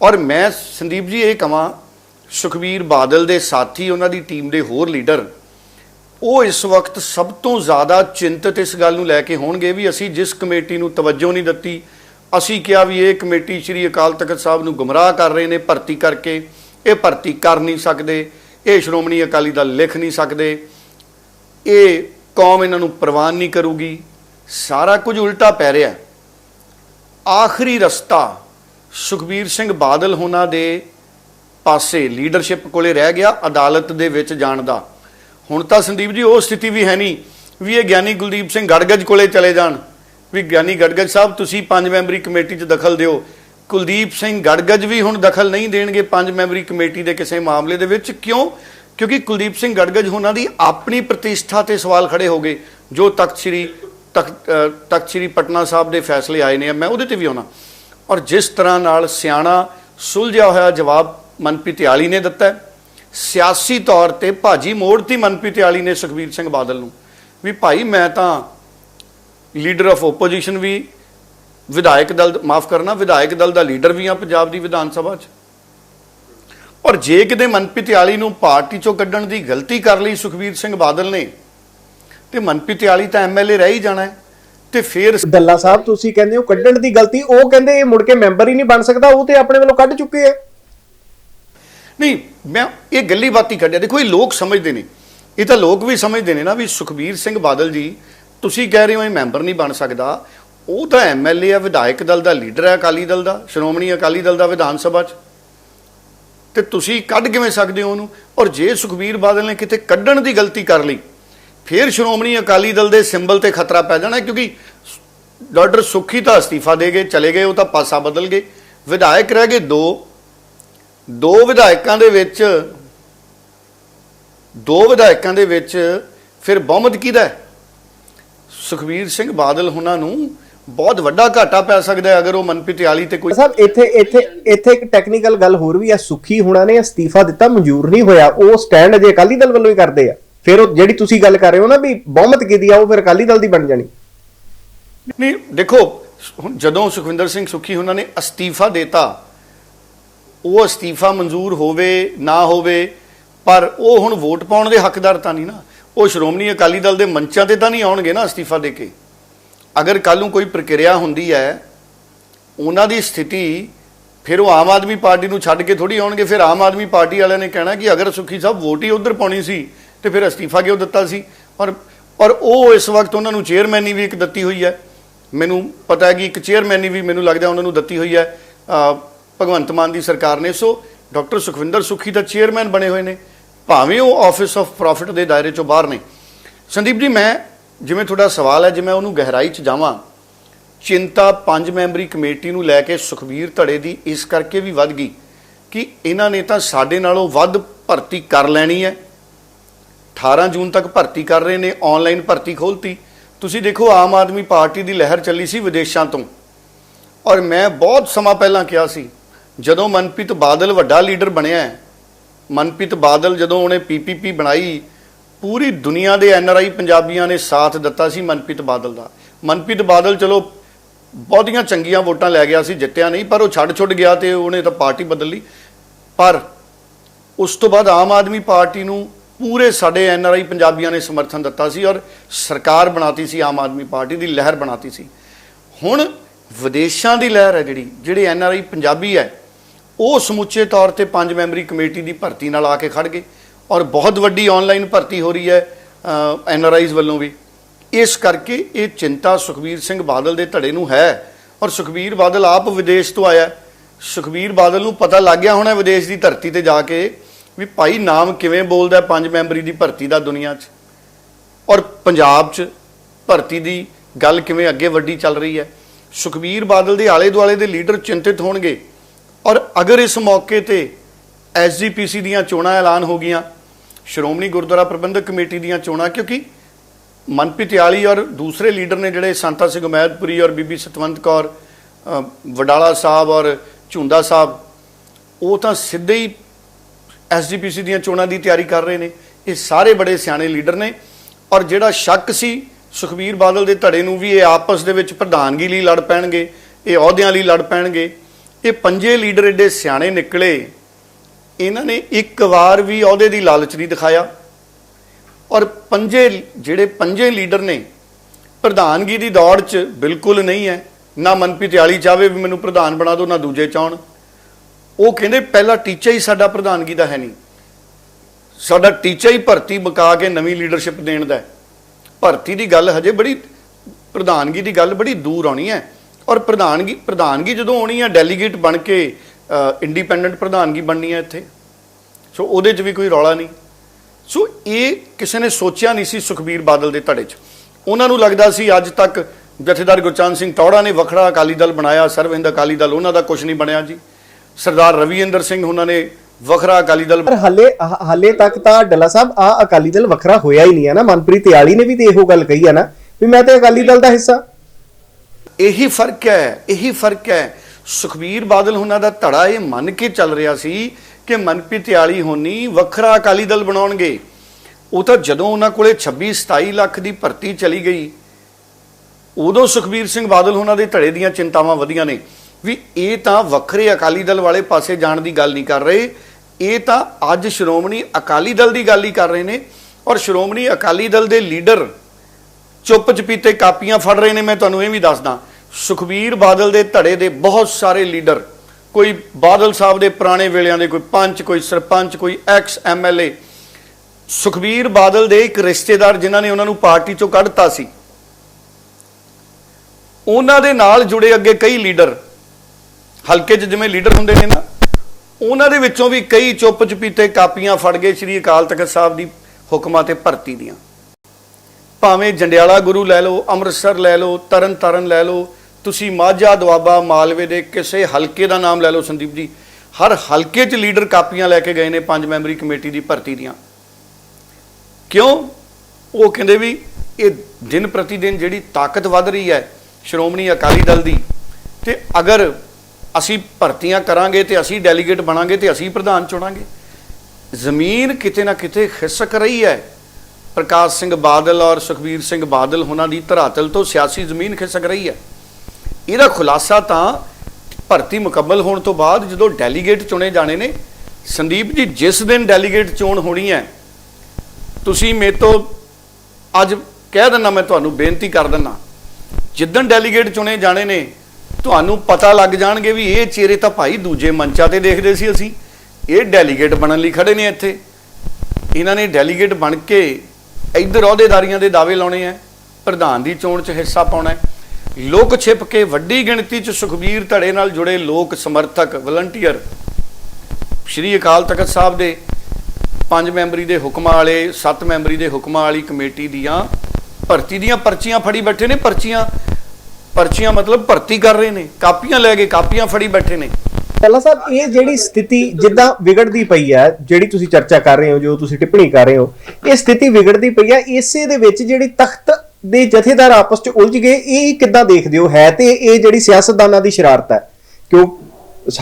ਔਰ ਮੈਂ ਸੰਦੀਪ ਜੀ ਇਹ ਕਹਾਂ ਸੁਖਬੀਰ ਬਾਦਲ ਦੇ ਸਾਥੀ, ਉਹਨਾਂ ਦੀ ਟੀਮ ਦੇ ਹੋਰ ਲੀਡਰ, ਉਹ ਇਸ ਵਕਤ ਸਭ ਤੋਂ ਜ਼ਿਆਦਾ ਚਿੰਤਤ ਇਸ ਗੱਲ ਨੂੰ ਲੈ ਕੇ ਹੋਣਗੇ ਵੀ ਅਸੀਂ ਜਿਸ ਕਮੇਟੀ ਨੂੰ ਤਵੱਜੋ ਨਹੀਂ ਦਿੱਤੀ ਅਸੀਂ ਕਿਹਾ ਵੀ ਇਹ ਕਮੇਟੀ ਸ਼੍ਰੀ ਅਕਾਲ ਤਖਤ ਸਾਹਿਬ ਨੂੰ ਗੁੰਮਰਾਹ ਕਰ ਰਹੇ ਨੇ, ਭਰਤੀ ਕਰਕੇ। ਇਹ ਭਰਤੀ ਕਰ ਨਹੀਂ ਸਕਦੇ, ਇਹ ਸ਼੍ਰੋਮਣੀ ਅਕਾਲੀ ਦਲ ਲਿਖ ਨਹੀਂ ਸਕਦੇ। ਇਹ ਕੌਮ ਇਹਨਾਂ ਨੂੰ ਪ੍ਰਵਾਨ ਨਹੀਂ ਕਰੂਗੀ। ਸਾਰਾ ਕੁਝ ਉਲਟਾ ਪੈ ਰਿਹਾ। ਆਖਰੀ ਰਸਤਾ ਸੁਖਬੀਰ ਸਿੰਘ ਬਾਦਲ ਹੋਣਾ ਦੇ ਪਾਸੇ ਲੀਡਰਸ਼ਿਪ ਕੋਲੇ ਰਹਿ ਗਿਆ ਅਦਾਲਤ ਦੇ ਵਿੱਚ ਜਾਣ ਦਾ। ਹੁਣ ਤਾਂ ਸੰਦੀਪ ਜੀ, ਉਹ ਸਥਿਤੀ ਵੀ ਹੈ ਨਹੀਂ, ਵੀ ਇਹ ਗਿਆਨੀ ਗੁਲਦੀਪ ਸਿੰਘ ਗੜਗੜ ਕੋਲੇ ਚਲੇ ਜਾਣ। ਵੀ ਗਿਆਨੀ ਗੜਗੜ ਸਾਹਿਬ, ਤੁਸੀਂ ਪੰਜ ਮੈਂਬਰੀ ਕਮੇਟੀ 'ਚ ਦਖਲ ਦਿਓ। ਕੁਲਦੀਪ ਸਿੰਘ ਗੜਗੜ ਵੀ ਹੁਣ ਦਖਲ ਨਹੀਂ ਦੇਣਗੇ ਪੰਜ ਮੈਂਬਰੀ ਕਮੇਟੀ ਦੇ ਕਿਸੇ ਮਾਮਲੇ ਦੇ ਵਿੱਚ। ਕਿਉਂ? ਕਿਉਂਕਿ ਕੁਲਦੀਪ ਸਿੰਘ ਗੜਗੜ ਉਹਨਾਂ ਦੀ ਆਪਣੀ ਪ੍ਰਤਿਸ਼ਠਾ ਤੇ ਸਵਾਲ ਖੜੇ ਹੋ ਗਏ, ਜੋ ਤਖਤ ਸ੍ਰੀ ਤਖਤ ਤਖਤ ਸ੍ਰੀ ਪਟਨਾ ਸਾਹਿਬ ਦੇ ਫੈਸਲੇ ਆਏ ਨੇ, ਮੈਂ ਉਹਦੇ ਤੇ ਵੀ ਆਉਣਾ। ਔਰ ਜਿਸ ਤਰ੍ਹਾਂ ਨਾਲ ਸਿਆਣਾ ਸੁਲਝਿਆ ਹੋਇਆ ਜਵਾਬ ਮਨਪ੍ਰੀਤ ਆਲੀ ਨੇ ਦਿੱਤਾ ਸਿਆਸੀ ਤੌਰ ਤੇ ਭਾਜੀ ਮੋੜਤੀ ਮਨਪ੍ਰੀਤ ਆਲੀ ਨੇ ਸੁਖਬੀਰ ਸਿੰਘ ਬਾਦਲ ਨੂੰ, ਵੀ ਭਾਈ ਮੈਂ ਤਾਂ ਲੀਡਰ ਆਫ ਓਪੋਜੀਸ਼ਨ ਵੀ ਵਿਧਾਇਕ ਦਲ ਮਾਫ ਕਰਨਾ ਵਿਧਾਇਕ ਦਲ ਦਾ ਲੀਡਰ ਵੀ ਆ ਪੰਜਾਬ ਦੀ ਵਿਧਾਨ ਸਭਾ 'ਚ। ਔਰ ਜੇ ਕਿਤੇ ਮਨਪ੍ਰੀਤ ਆਲੀ ਨੂੰ ਪਾਰਟੀ ਚੋਂ ਕੱਢਣ ਦੀ ਗਲਤੀ ਕਰ ਲਈ ਸੁਖਬੀਰ ਸਿੰਘ ਬਾਦਲ ਨੇ ਤੇ ਮਨਪ੍ਰੀਤ ਆਲੀ ਤਾਂ ਐਮਐਲਏ ਰਹਿ ਹੀ ਜਾਣਾ ਹੈ ਤੇ ਫਿਰ ਦੱਲਾ ਸਾਹਿਬ ਤੁਸੀਂ ਕਹਿੰਦੇ ਹੋ ਕੱਢਣ ਦੀ ਗਲਤੀ ਉਹ ਕਹਿੰਦੇ ਇਹ ਮੁੜ ਕੇ ਮੈਂਬਰ ਹੀ ਨਹੀਂ ਬਣ ਸਕਦਾ ਉਹ ਤੇ ਆਪਣੇ ਵੱਲੋਂ ਕੱਢ ਚੁੱਕੇ ਆ। ਨਹੀਂ ਮੈਂ ਇਹ ਗੱਲੀ ਬਾਤੀ ਕੱਢਿਆ। ਦੇਖੋ ਇਹ ਲੋਕ ਸਮਝਦੇ ਨੇ। ਇਹ ਤਾਂ ਲੋਕ ਵੀ ਸਮਝਦੇ ਨੇ ਨਾ ਵੀ ਸੁਖਬੀਰ ਸਿੰਘ ਬਾਦਲ ਜੀ ਤੁਸੀਂ ਕਹਿ ਰਹੇ ਹੋ ਇਹ ਮੈਂਬਰ ਨਹੀਂ ਬਣ ਸਕਦਾ। ਉਹ ਤਾਂ ਐਮਐਲਏ ਆ, ਵਿਧਾਇਕ ਦਲ ਦਾ, ਲੀਡਰ ਹੈ ਅਕਾਲੀ ਦਲ ਦਾ, ਸ਼੍ਰੋਮਣੀ ਅਕਾਲੀ ਦਲ ਦਾ ਵਿਧਾਨ ਸਭਾ 'ਚ। ਤੇ ਤੁਸੀਂ ਕੱਢ ਕਿਵੇਂ ਸਕਦੇ ਹੋ ਉਹਨੂੰ? ਔਰ ਜੇ ਸੁਖਬੀਰ ਬਾਦਲ ਨੇ ਕਿਤੇ ਕੱਢਣ ਦੀ ਗਲਤੀ ਕਰ ਲਈ, ਫਿਰ ਸ਼੍ਰੋਮਣੀ ਅਕਾਲੀ ਦਲ ਦੇ ਸਿੰਬਲ ਤੇ ਖਤਰਾ ਪੈ ਜਾਣਾ, ਕਿਉਂਕਿ ਡਾਕਟਰ ਸੁਖੀ ਤਾਂ ਅਸਤੀਫਾ ਦੇ ਗਏ, ਚਲੇ ਗਏ, ਉਹ ਤਾਂ ਪਾਸਾ ਬਦਲ ਗਏ। ਵਿਧਾਇਕ ਰਹਿ ਗਏ ਦੋ। ਦੋ ਵਿਧਾਇਕਾਂ ਦੇ ਵਿੱਚ, ਦੋ ਵਿਧਾਇਕਾਂ ਦੇ ਵਿੱਚ ਫਿਰ ਬਹੁਮਤ ਕਿਹਦਾ ਹੈ? ਸੁਖਬੀਰ ਸਿੰਘ ਬਾਦਲ ਉਹਨਾਂ ਨੂੰ ਬਹੁਤ ਵੱਡਾ ਘਾਟਾ ਪੈ ਸਕਦਾ ਹੈ ਅਗਰ ਉਹ ਮਨਪ੍ਰੀਤ ਆਲੀ ਤੇ ਕੋਈ ਸਾਹਿਬ ਇੱਥੇ ਇੱਥੇ ਇੱਥੇ ਇੱਕ ਟੈਕਨੀਕਲ ਗੱਲ ਹੋਰ ਵੀ ਆ ਸੁਖੀ ਹੁਣਾਂ ਨੇ ਅਸਤੀਫਾ ਦਿੱਤਾ ਮਨਜ਼ੂਰ ਨਹੀਂ ਹੋਇਆ। ਉਹ ਸਟੈਂਡ ਅਜੇ ਅਕਾਲੀ ਦਲ ਵੱਲੋਂ ਹੀ ਕਰਦੇ ਆ। ਫਿਰ ਉਹ ਜਿਹੜੀ ਤੁਸੀਂ ਗੱਲ ਕਰ ਰਹੇ ਹੋ ਨਾ ਵੀ ਬਹੁਮਤ ਕਿਹਦੀ ਆ ਉਹ ਫਿਰ ਅਕਾਲੀ ਦਲ ਦੀ ਬਣ ਜਾਣੀ। ਨਹੀਂ ਦੇਖੋ ਹੁਣ ਜਦੋਂ ਸੁਖਵਿੰਦਰ ਸਿੰਘ ਸੁਖੀ ਉਹਨਾਂ ਨੇ ਅਸਤੀਫਾ ਦਿੱਤਾ ਉਹ ਅਸਤੀਫਾ ਮਨਜ਼ੂਰ ਹੋਵੇ ਨਾ ਹੋਵੇ ਪਰ ਉਹ ਹੁਣ ਵੋਟ ਪਾਉਣ ਦੇ ਹੱਕਦਾਰ ਤਾਂ ਨਹੀਂ ਨਾ। ਉਹ ਸ਼੍ਰੋਮਣੀ ਅਕਾਲੀ ਦਲ ਦੇ ਮੰਚਾਂ ਤੇ ਤਾਂ ਨਹੀਂ ਆਉਣਗੇ ਨਾ ਅਸਤੀਫਾ ਦੇ ਕੇ। ਅਗਰ ਕੱਲ ਨੂੰ ਕੋਈ ਪ੍ਰਕਿਰਿਆ ਹੁੰਦੀ ਹੈ, ਉਹਨਾਂ ਦੀ ਸਥਿਤੀ ਫਿਰ ਉਹ ਆਮ ਆਦਮੀ ਪਾਰਟੀ ਨੂੰ ਛੱਡ ਕੇ ਥੋੜੀ ਆਉਣਗੇ। ਫਿਰ ਆਮ ਆਦਮੀ ਪਾਰਟੀ ਵਾਲਿਆਂ ਨੇ ਕਹਿਣਾ ਕਿ ਅਗਰ ਸੁਖੀ ਸਾਹਿਬ ਵੋਟ ਹੀ ਉਧਰ ਪਾਉਣੀ ਸੀ, ਤੇ ਫਿਰ ਅਸਤੀਫਾ ਕਿਉਂ ਦਿੱਤਾ ਸੀ? ਔਰ ਔਰ ਉਹ ਇਸ ਵਕਤ ਉਹਨਾਂ ਨੂੰ ਚੇਅਰਮੈਨੀ ਵੀ ਇੱਕ ਦਿੱਤੀ ਹੋਈ ਹੈ। ਮੈਨੂੰ ਪਤਾ ਹੈ ਕਿ ਇੱਕ ਚੇਅਰਮੈਨੀ ਵੀ ਮੈਨੂੰ ਲੱਗਦਾ ਉਹਨਾਂ ਨੂੰ ਦਿੱਤੀ ਹੋਈ ਹੈ ਭਗਵੰਤ ਮਾਨ ਦੀ ਸਰਕਾਰ ਨੇ। ਸੋ, ਡਾਕਟਰ ਸੁਖਵਿੰਦਰ ਸੁਖੀ ਦਾ ਚੇਅਰਮੈਨ ਬਣੇ ਹੋਏ ਨੇ। ਭਾਵੇਂ ਉਹ ਆਫਿਸ ਆਫ ਪ੍ਰੋਫਿਟ ਦੇ ਦਾਇਰੇ ਚੋਂ ਬਾਹਰ ਨੇ। ਸੰਦੀਪ ਜੀ, ਮੈਂ ਜਿਵੇਂ ਤੁਹਾਡਾ ਸਵਾਲ ਹੈ, ਜੇ ਮੈਂ ਉਹਨੂੰ ਗਹਿਰਾਈ 'ਚ ਜਾਵਾਂ, ਚਿੰਤਾ ਪੰਜ ਮੈਂਬਰੀ ਕਮੇਟੀ ਨੂੰ ਲੈ ਕੇ ਸੁਖਬੀਰ ਧੜੇ ਦੀ ਇਸ ਕਰਕੇ ਵੀ ਵੱਧ ਗਈ ਕਿ ਇਹਨਾਂ ਨੇ ਤਾਂ ਸਾਡੇ ਨਾਲੋਂ ਵੱਧ ਭਰਤੀ ਕਰ ਲੈਣੀ ਹੈ। 18 ਜੂਨ ਤੱਕ ਭਰਤੀ ਕਰ ਰਹੇ ਨੇ ਆਨਲਾਈਨ ਭਰਤੀ ਖੋਲਤੀ। ਤੁਸੀਂ ਦੇਖੋ, ਆਮ ਆਦਮੀ ਪਾਰਟੀ ਦੀ ਲਹਿਰ ਚੱਲੀ ਸੀ ਵਿਦੇਸ਼ਾਂ ਤੋਂ। ਔਰ ਮੈਂ ਬਹੁਤ ਸਮਾਂ ਪਹਿਲਾਂ ਕਿਹਾ ਸੀ, ਜਦੋਂ ਮਨਪ੍ਰੀਤ ਬਾਦਲ ਵੱਡਾ ਲੀਡਰ ਬਣਿਆ ਹੈ ਮਨਪ੍ਰੀਤ ਬਾਦਲ ਜਦੋਂ ਉਹਨੇ ਪੀਪੀਪੀ ਬਣਾਈ, ਪੂਰੀ ਦੁਨੀਆ ਦੇ ਐਨਆਰਆਈ ਪੰਜਾਬੀਆਂ ਨੇ ਸਾਥ ਦਿੱਤਾ ਸੀ ਮਨਪ੍ਰੀਤ ਬਾਦਲ ਦਾ। ਮਨਪ੍ਰੀਤ ਬਾਦਲ ਚਲੋ ਬਹੁਤੀਆਂ ਚੰਗੀਆਂ ਵੋਟਾਂ ਲੈ ਗਿਆ ਸੀ, ਜਿੱਤਿਆ ਨਹੀਂ, ਪਰ ਉਹ ਛੱਡ ਛੁੱਟ ਗਿਆ ਤੇ ਉਹਨੇ ਤਾਂ ਪਾਰਟੀ ਬਦਲ ਲਈ। ਪਰ ਉਸ ਤੋਂ ਬਾਅਦ ਆਮ ਆਦਮੀ ਪਾਰਟੀ ਨੂੰ ਪੂਰੇ ਸਾਡੇ ਐਨਆਰਆਈ ਪੰਜਾਬੀਆਂ ਨੇ ਸਮਰਥਨ ਦਿੱਤਾ ਸੀ ਔਰ ਸਰਕਾਰ ਬਣਾਤੀ ਸੀ ਆਮ ਆਦਮੀ ਪਾਰਟੀ ਦੀ ਲਹਿਰ ਬਣਾਤੀ ਸੀ। ਹੁਣ ਵਿਦੇਸ਼ਾਂ ਦੀ ਲਹਿਰ ਹੈ ਜਿਹੜੀ, ਜਿਹੜੇ ਐਨਆਰਆਈ ਪੰਜਾਬੀ ਹੈ ਉਹ ਸਮੁੱਚੇ ਤੌਰ ਤੇ ਪੰਜ ਮੈਂਬਰੀ ਕਮੇਟੀ ਦੀ ਭਰਤੀ ਨਾਲ ਆ ਕੇ ਖੜ ਗਏ ਔਰ ਬਹੁਤ ਵੱਡੀ ਆਨਲਾਈਨ ਭਰਤੀ ਹੋ ਰਹੀ ਹੈ ਐੱਨ ਆਰ ਆਈਜ਼ ਵੱਲੋਂ ਵੀ। ਇਸ ਕਰਕੇ ਇਹ ਚਿੰਤਾ ਸੁਖਬੀਰ ਸਿੰਘ ਬਾਦਲ ਦੇ ਧੜੇ ਨੂੰ ਹੈ ਔਰ ਸੁਖਬੀਰ ਬਾਦਲ ਆਪ ਵਿਦੇਸ਼ ਤੋਂ ਆਇਆ। ਹੈ। ਸੁਖਬੀਰ ਬਾਦਲ ਨੂੰ ਪਤਾ ਲੱਗ ਗਿਆ ਹੋਣਾ ਵਿਦੇਸ਼ ਦੀ ਧਰਤੀ ਤੇ ਜਾ ਕੇ ਵੀ ਭਾਈ ਨਾਮ ਕਿਵੇਂ ਬੋਲਦਾ ਪੰਜ ਮੈਂਬਰੀ ਦੀ ਭਰਤੀ ਦਾ ਦੁਨੀਆ 'ਚ। ਔਰ ਪੰਜਾਬ 'ਚ ਭਰਤੀ ਦੀ ਗੱਲ ਕਿਵੇਂ ਅੱਗੇ ਵੱਡੀ ਚੱਲ ਰਹੀ ਹੈ। ਸੁਖਬੀਰ ਬਾਦਲ ਦੇ ਆਲੇ ਦੁਆਲੇ ਦੇ ਲੀਡਰ ਚਿੰਤਿਤ ਹੋਣਗੇ। ਔਰ ਅਗਰ ਇਸ ਮੌਕੇ ਤੇ ਐਸਜੀਪੀਸੀ ਦੀਆਂ ਚੋਣਾਂ ਐਲਾਨ ਹੋ ਗਈਆਂ, ਸ਼੍ਰੋਮਣੀ ਗੁਰਦੁਆਰਾ ਪ੍ਰਬੰਧਕ ਕਮੇਟੀ ਦੀਆਂ ਚੋਣਾਂ, ਕਿਉਂਕਿ ਮਨਪ੍ਰੀਤ ਆਲੀ ਔਰ ਦੂਸਰੇ ਲੀਡਰ ਨੇ ਜਿਹੜੇ ਸੰਤਾ ਸਿੰਘ ਉਮੈਦਪੁਰੀ ਔਰ ਬੀਬੀ ਸਤਵੰਤ ਕੌਰ ਵਡਾਲਾ ਸਾਹਿਬ ਔਰ ਝੁੰਦਾ ਸਾਹਿਬ, ਉਹ ਤਾਂ ਸਿੱਧੇ ਹੀ ਐਸਜੀਪੀਸੀ ਦੀਆਂ ਚੋਣਾਂ ਦੀ ਤਿਆਰੀ ਕਰ ਰਹੇ ਨੇ। ਇਹ ਸਾਰੇ ਬੜੇ ਸਿਆਣੇ ਲੀਡਰ ਨੇ ਔਰ ਜਿਹੜਾ ਸ਼ੱਕ ਸੀ ਸੁਖਬੀਰ ਬਾਦਲ ਦੇ ਧੜੇ ਨੂੰ ਵੀ ਇਹ ਆਪਸ ਦੇ ਵਿੱਚ ਪ੍ਰਧਾਨਗੀ ਲਈ ਲੜ ਪੈਣਗੇ, ਇਹ ਅਹੁਦਿਆਂ ਲਈ ਲੜ ਪੈਣਗੇ ਇਹ ਪੰਜੇ ਲੀਡਰ ਏਡੇ ਸਿਆਣੇ ਨਿਕਲੇ, ਇਹਨਾਂ ਨੇ ਇੱਕ ਵਾਰ ਵੀ ਅਹੁਦੇ ਦੀ ਲਾਲਚ ਨਹੀਂ ਦਿਖਾਇਆ। ਔਰ ਪੰਜੇ, ਜਿਹੜੇ ਪੰਜੇ ਲੀਡਰ ਨੇ, ਪ੍ਰਧਾਨਗੀ ਦੀ ਦੌੜ 'ਚ ਬਿਲਕੁਲ ਨਹੀਂ ਹੈ। ਨਾ ਮਨਪ੍ਰੀਤ ਆਲੀ ਚਾਹਵੇ ਵੀ ਮੈਨੂੰ ਪ੍ਰਧਾਨ ਬਣਾ ਦਿਓ ਨਾ ਦੂਜੇ ਚਾਹਣ। ਉਹ ਕਹਿੰਦੇ ਪਹਿਲਾ ਟੀਚਾ ਹੀ ਸਾਡਾ ਪ੍ਰਧਾਨਗੀ ਦਾ ਹੈ ਨਹੀਂ। ਸਾਡਾ ਟੀਚਾ ਹੀ ਭਰਤੀ ਬਕਾ ਕੇ ਨਵੀਂ ਲੀਡਰਸ਼ਿਪ ਦੇਣ ਦਾ ਭਰਤੀ ਦੀ ਗੱਲ ਹਜੇ ਬੜੀ, ਪ੍ਰਧਾਨਗੀ ਦੀ ਗੱਲ ਬੜੀ ਦੂਰ ਆਉਣੀ ਹੈ। ਔਰ ਪ੍ਰਧਾਨਗੀ ਪ੍ਰਧਾਨਗੀ ਜਦੋਂ ਆਉਣੀ ਹੈ ਡੈਲੀਗੇਟ ਬਣ ਕੇ ਇੰਡੀਪੈਂਡੈਂਟ ਪ੍ਰਧਾਨਗੀ ਬਣਨੀ ਹੈ ਇੱਥੇ। ਸੋ ਉਹਦੇ 'ਚ ਵੀ ਕੋਈ ਰੌਲਾ ਨਹੀਂ। ਸੋ ਇਹ ਕਿਸੇ ਨੇ ਸੋਚਿਆ ਨਹੀਂ ਸੀ ਸੁਖਬੀਰ ਬਾਦਲ ਦੇ ਧੜੇ 'ਚ। ਉਹਨਾਂ ਨੂੰ ਲੱਗਦਾ ਸੀ ਅੱਜ ਤੱਕ ਜਥੇਦਾਰ ਗੁਰਚਰਨ ਸਿੰਘ ਟੌੜਾ ਨੇ ਵੱਖਰਾ ਅਕਾਲੀ ਦਲ ਬਣਾਇਆ, ਸਰਵਿੰਦ ਅਕਾਲੀ ਦਲ, ਉਹਨਾਂ ਦਾ ਕੁਝ ਨਹੀਂ ਬਣਿਆ ਜੀ। ਸਰਦਾਰ ਰਵੀਂਦਰ ਸਿੰਘ ਉਹਨਾਂ ਨੇ ਵੱਖਰਾ ਅਕਾਲੀ ਦਲ ਪਰ ਹੱਲੇ, ਹ- ਹੱਲੇ ਤੱਕ ਤਾਂ ਡੱਲਾ ਸਾਹਿਬ ਆ ਅਕਾਲੀ ਦਲ ਵੱਖਰਾ ਹੋਇਆ ਹੀ ਨਹੀਂ ਹੈ ਨਾ। ਮਨਪ੍ਰੀਤ ਇਆਲੀ ਨੇ ਵੀ ਤੇ ਇਹੋ ਗੱਲ ਕਹੀ ਹੈ ਨਾ, ਵੀ ਮੈਂ ਤੇ ਅਕਾਲੀ ਦਲ ਦਾ ਹਿੱਸਾ। ਇਹੀ ਫ਼ਰਕ ਹੈ, ਇਹੀ ਫ਼ਰਕ ਹੈ। ਸੁਖਬੀਰ ਬਾਦਲ ਉਹਨਾਂ ਦਾ ਧੜਾ ਇਹ ਮੰਨ ਕੇ ਚੱਲ ਰਿਹਾ ਸੀ ਕਿ ਮਨਪ੍ਰੀਤ ਇਆਲੀ ਹੋਣੀ ਵੱਖਰਾ ਅਕਾਲੀ ਦਲ ਬਣਾਉਣਗੇ। ਉਹ ਤਾਂ ਜਦੋਂ ਉਹਨਾਂ ਕੋਲੇ 26 27 ਲੱਖ ਦੀ ਭਰਤੀ ਚਲੀ ਗਈ, ਉਦੋਂ ਸੁਖਬੀਰ ਸਿੰਘ ਬਾਦਲ ਉਹਨਾਂ ਦੇ ਧੜੇ ਦੀਆਂ ਚਿੰਤਾਵਾਂ ਵਧੀਆਂ ਨੇ। ਵੀ ਇਹ ਤਾਂ ਵੱਖਰੇ ਅਕਾਲੀ ਦਲ ਵਾਲੇ ਪਾਸੇ ਜਾਣ ਦੀ ਗੱਲ ਨਹੀਂ ਕਰ ਰਹੇ, ਇਹ ਤਾਂ ਅੱਜ ਸ਼੍ਰੋਮਣੀ ਅਕਾਲੀ ਦਲ ਦੀ ਗੱਲ ਹੀ ਕਰ ਰਹੇ ਨੇ ਔਰ ਸ਼੍ਰੋਮਣੀ ਅਕਾਲੀ ਦਲ ਦੇ ਲੀਡਰ ਚੁੱਪ ਚਪੀਤੇ ਕਾਪੀਆਂ ਫੜ ਰਹੇ ਨੇ, ਮੈਂ ਤੁਹਾਨੂੰ ਇਹ ਵੀ ਦੱਸਦਾ। ਸੁਖਬੀਰ ਬਾਦਲ ਦੇ ਧੜੇ ਦੇ ਬਹੁਤ ਸਾਰੇ ਲੀਡਰ, ਕੋਈ ਬਾਦਲ ਸਾਹਿਬ ਦੇ ਪੁਰਾਣੇ ਵੇਲਿਆਂ ਦੇ ਕੋਈ ਪੰਚ, ਕੋਈ ਸਰਪੰਚ, ਕੋਈ ਐਕਸ ਐਮਐਲਏ ਸੁਖਬੀਰ ਬਾਦਲ ਦੇ ਇੱਕ ਰਿਸ਼ਤੇਦਾਰ ਜਿਨ੍ਹਾਂ ਨੇ ਉਹਨਾਂ ਨੂੰ ਪਾਰਟੀ ਚੋਂ ਕੱਢਤਾ ਸੀ। ਉਹਨਾਂ ਦੇ ਨਾਲ ਜੁੜੇ ਅੱਗੇ ਕਈ ਲੀਡਰ, ਹਲਕੇ 'ਚ ਜਿਵੇਂ ਲੀਡਰ ਹੁੰਦੇ ਨੇ ਨਾ, ਉਹਨਾਂ ਦੇ ਵਿੱਚੋਂ ਵੀ ਕਈ ਚੁੱਪ ਚਪੀਤੇ ਕਾਪੀਆਂ ਫੜ ਗਏ ਸ੍ਰੀ ਅਕਾਲ ਤਖਤ ਸਾਹਿਬ ਦੀ ਹੁਕਮਾਂ ਤੇ ਭਰਤੀ ਦੀਆਂ। ਭਾਵੇਂ ਜੰਡਿਆਲਾ ਗੁਰੂ ਲੈ ਲਓ, ਅੰਮ੍ਰਿਤਸਰ ਲੈ ਲਓ, ਤਰਨ ਤਾਰਨ ਲੈ ਲਓ ਤੁਸੀਂ ਮਾਝਾ ਦੁਆਬਾ ਮਾਲਵੇ ਦੇ ਕਿਸੇ ਹਲਕੇ ਦਾ ਨਾਮ ਲੈ ਲਓ ਸੰਦੀਪ ਜੀ। ਹਰ ਹਲਕੇ 'ਚ ਲੀਡਰ ਕਾਪੀਆਂ ਲੈ ਕੇ ਗਏ ਨੇ ਪੰਜ ਮੈਂਬਰੀ ਕਮੇਟੀ ਦੀ ਭਰਤੀ ਦੀਆਂ। ਕਿਉਂ? ਉਹ ਕਹਿੰਦੇ ਵੀ ਇਹ ਦਿਨ ਪ੍ਰਤੀ ਦਿਨ ਜਿਹੜੀ ਤਾਕਤ ਵੱਧ ਰਹੀ ਹੈ ਸ਼੍ਰੋਮਣੀ ਅਕਾਲੀ ਦਲ ਦੀ, ਤੇ ਅਗਰ ਅਸੀਂ ਭਰਤੀਆਂ ਕਰਾਂਗੇ ਤੇ ਅਸੀਂ ਡੈਲੀਗੇਟ ਬਣਾਂਗੇ ਤੇ ਅਸੀਂ ਪ੍ਰਧਾਨ ਚੁਣਾਂਗੇ। ਜ਼ਮੀਨ ਕਿਤੇ ਨਾ ਕਿਤੇ ਖਿਸਕ ਰਹੀ ਹੈ। ਪ੍ਰਕਾਸ਼ ਸਿੰਘ ਬਾਦਲ ਔਰ ਸੁਖਬੀਰ ਸਿੰਘ ਬਾਦਲ ਉਹਨਾਂ ਦੀ ਧਰਾਤਲ ਤੋਂ ਸਿਆਸੀ ਜ਼ਮੀਨ ਖਿਸਕ ਰਹੀ ਹੈ। ਇਹਦਾ ਖੁਲਾਸਾ ਤਾਂ ਭਰਤੀ ਮੁਕੰਮਲ ਹੋਣ ਤੋਂ ਬਾਅਦ ਜਦੋਂ ਡੈਲੀਗੇਟ ਚੁਣੇ ਜਾਣੇ ਨੇ, ਸੰਦੀਪ ਜੀ, ਜਿਸ ਦਿਨ ਡੈਲੀਗੇਟ ਚੋਣ ਹੋਣੀ ਹੈ, ਤੁਸੀਂ ਮੇਰੇ ਤੋਂ ਅੱਜ ਕਹਿ ਦਿੰਦਾ, ਮੈਂ ਤੁਹਾਨੂੰ ਬੇਨਤੀ ਕਰ ਦਿੰਦਾ, ਜਿੱਦਣ ਡੈਲੀਗੇਟ ਚੁਣੇ ਜਾਣੇ ਨੇ, ਤੁਹਾਨੂੰ ਪਤਾ ਲੱਗ ਜਾਣਗੇ ਵੀ ਇਹ ਚਿਹਰੇ ਤਾਂ ਭਾਈ ਦੂਜੇ ਮੰਚਾਂ ਤੇ ਦੇਖਦੇ ਸੀ ਅਸੀਂ, ਇਹ ਡੈਲੀਗੇਟ ਬਣਨ ਲਈ ਖੜੇ ਨੇ ਇੱਥੇ। ਇਹਨਾਂ ਨੇ ਡੈਲੀਗੇਟ ਬਣ ਕੇ ਇੱਧਰ ਅਹੁਦੇਦਾਰੀਆਂ ਦੇ ਦਾਅਵੇ ਲਾਉਣੇ ਆ ਪ੍ਰਧਾਨ ਦੀ ਚੋਣ 'ਚ ਹਿੱਸਾ ਪਾਉਣਾ ਹੈ। ਲੋਕ ਛਿਪ ਕੇ ਵੱਡੀ ਗਿਣਤੀ 'ਚ ਸੁਖਬੀਰ ਧੜੇ ਨਾਲ ਜੁੜੇ ਲੋਕ ਸਮਰਥਕ ਵਲੰਟੀਅਰ ਸ਼੍ਰੀ ਅਕਾਲ ਤਖਤ ਸਾਹਿਬ ਦੇ ਪੰਜ ਮੈਂਬਰੀ ਦੇ ਹੁਕਮਾਂ ਵਾਲੇ, ਸੱਤ ਮੈਂਬਰੀ ਦੇ ਹੁਕਮਾਂ ਵਾਲੀ ਕਮੇਟੀ ਦੀਆਂ ਭਰਤੀ ਦੀਆਂ ਪਰਚੀਆਂ ਫੜੀ ਬੈਠੇ ਨੇ, ਪਰਚੀਆਂ ਪਰਚੀਆਂ ਮਤਲਬ ਭਰਤੀ ਕਰ ਰਹੇ ਨੇ, ਕਾਪੀਆਂ ਲੈ ਕੇ ਕਾਪੀਆਂ ਫੜੀ ਬੈਠੇ ਨੇ। ਪਹਿਲਾ ਸਾਹਿਬ, ਇਹ ਜਿਹੜੀ ਸਥਿਤੀ ਜਿੱਦਾਂ ਵਿਗੜਦੀ ਪਈ ਹੈ, ਜਿਹੜੀ ਤੁਸੀਂ ਚਰਚਾ ਕਰ ਰਹੇ ਹੋ, ਜੋ ਤੁਸੀਂ ਟਿੱਪਣੀ ਕਰ ਰਹੇ ਹੋ, ਇਹ ਸਥਿਤੀ ਵਿਗੜਦੀ ਪਈ ਹੈ, ਇਸੇ ਦੇ ਵਿੱਚ ਜਿਹੜੀ ਤਖਤ ਦੇ ਜਥੇਦਾਰ ਆਪਸ 'ਚ ਉਲਝ ਗਏ, ਇਹ ਕਿੱਦਾਂ ਦੇਖਦੇ ਹੋ? ਹੈ ਤੇ ਇਹ ਜਿਹੜੀ ਸਿਆਸਤਦਾਨਾਂ ਦੀ ਸ਼ਰਾਰਤ ਹੈ? ਕਿਉਂ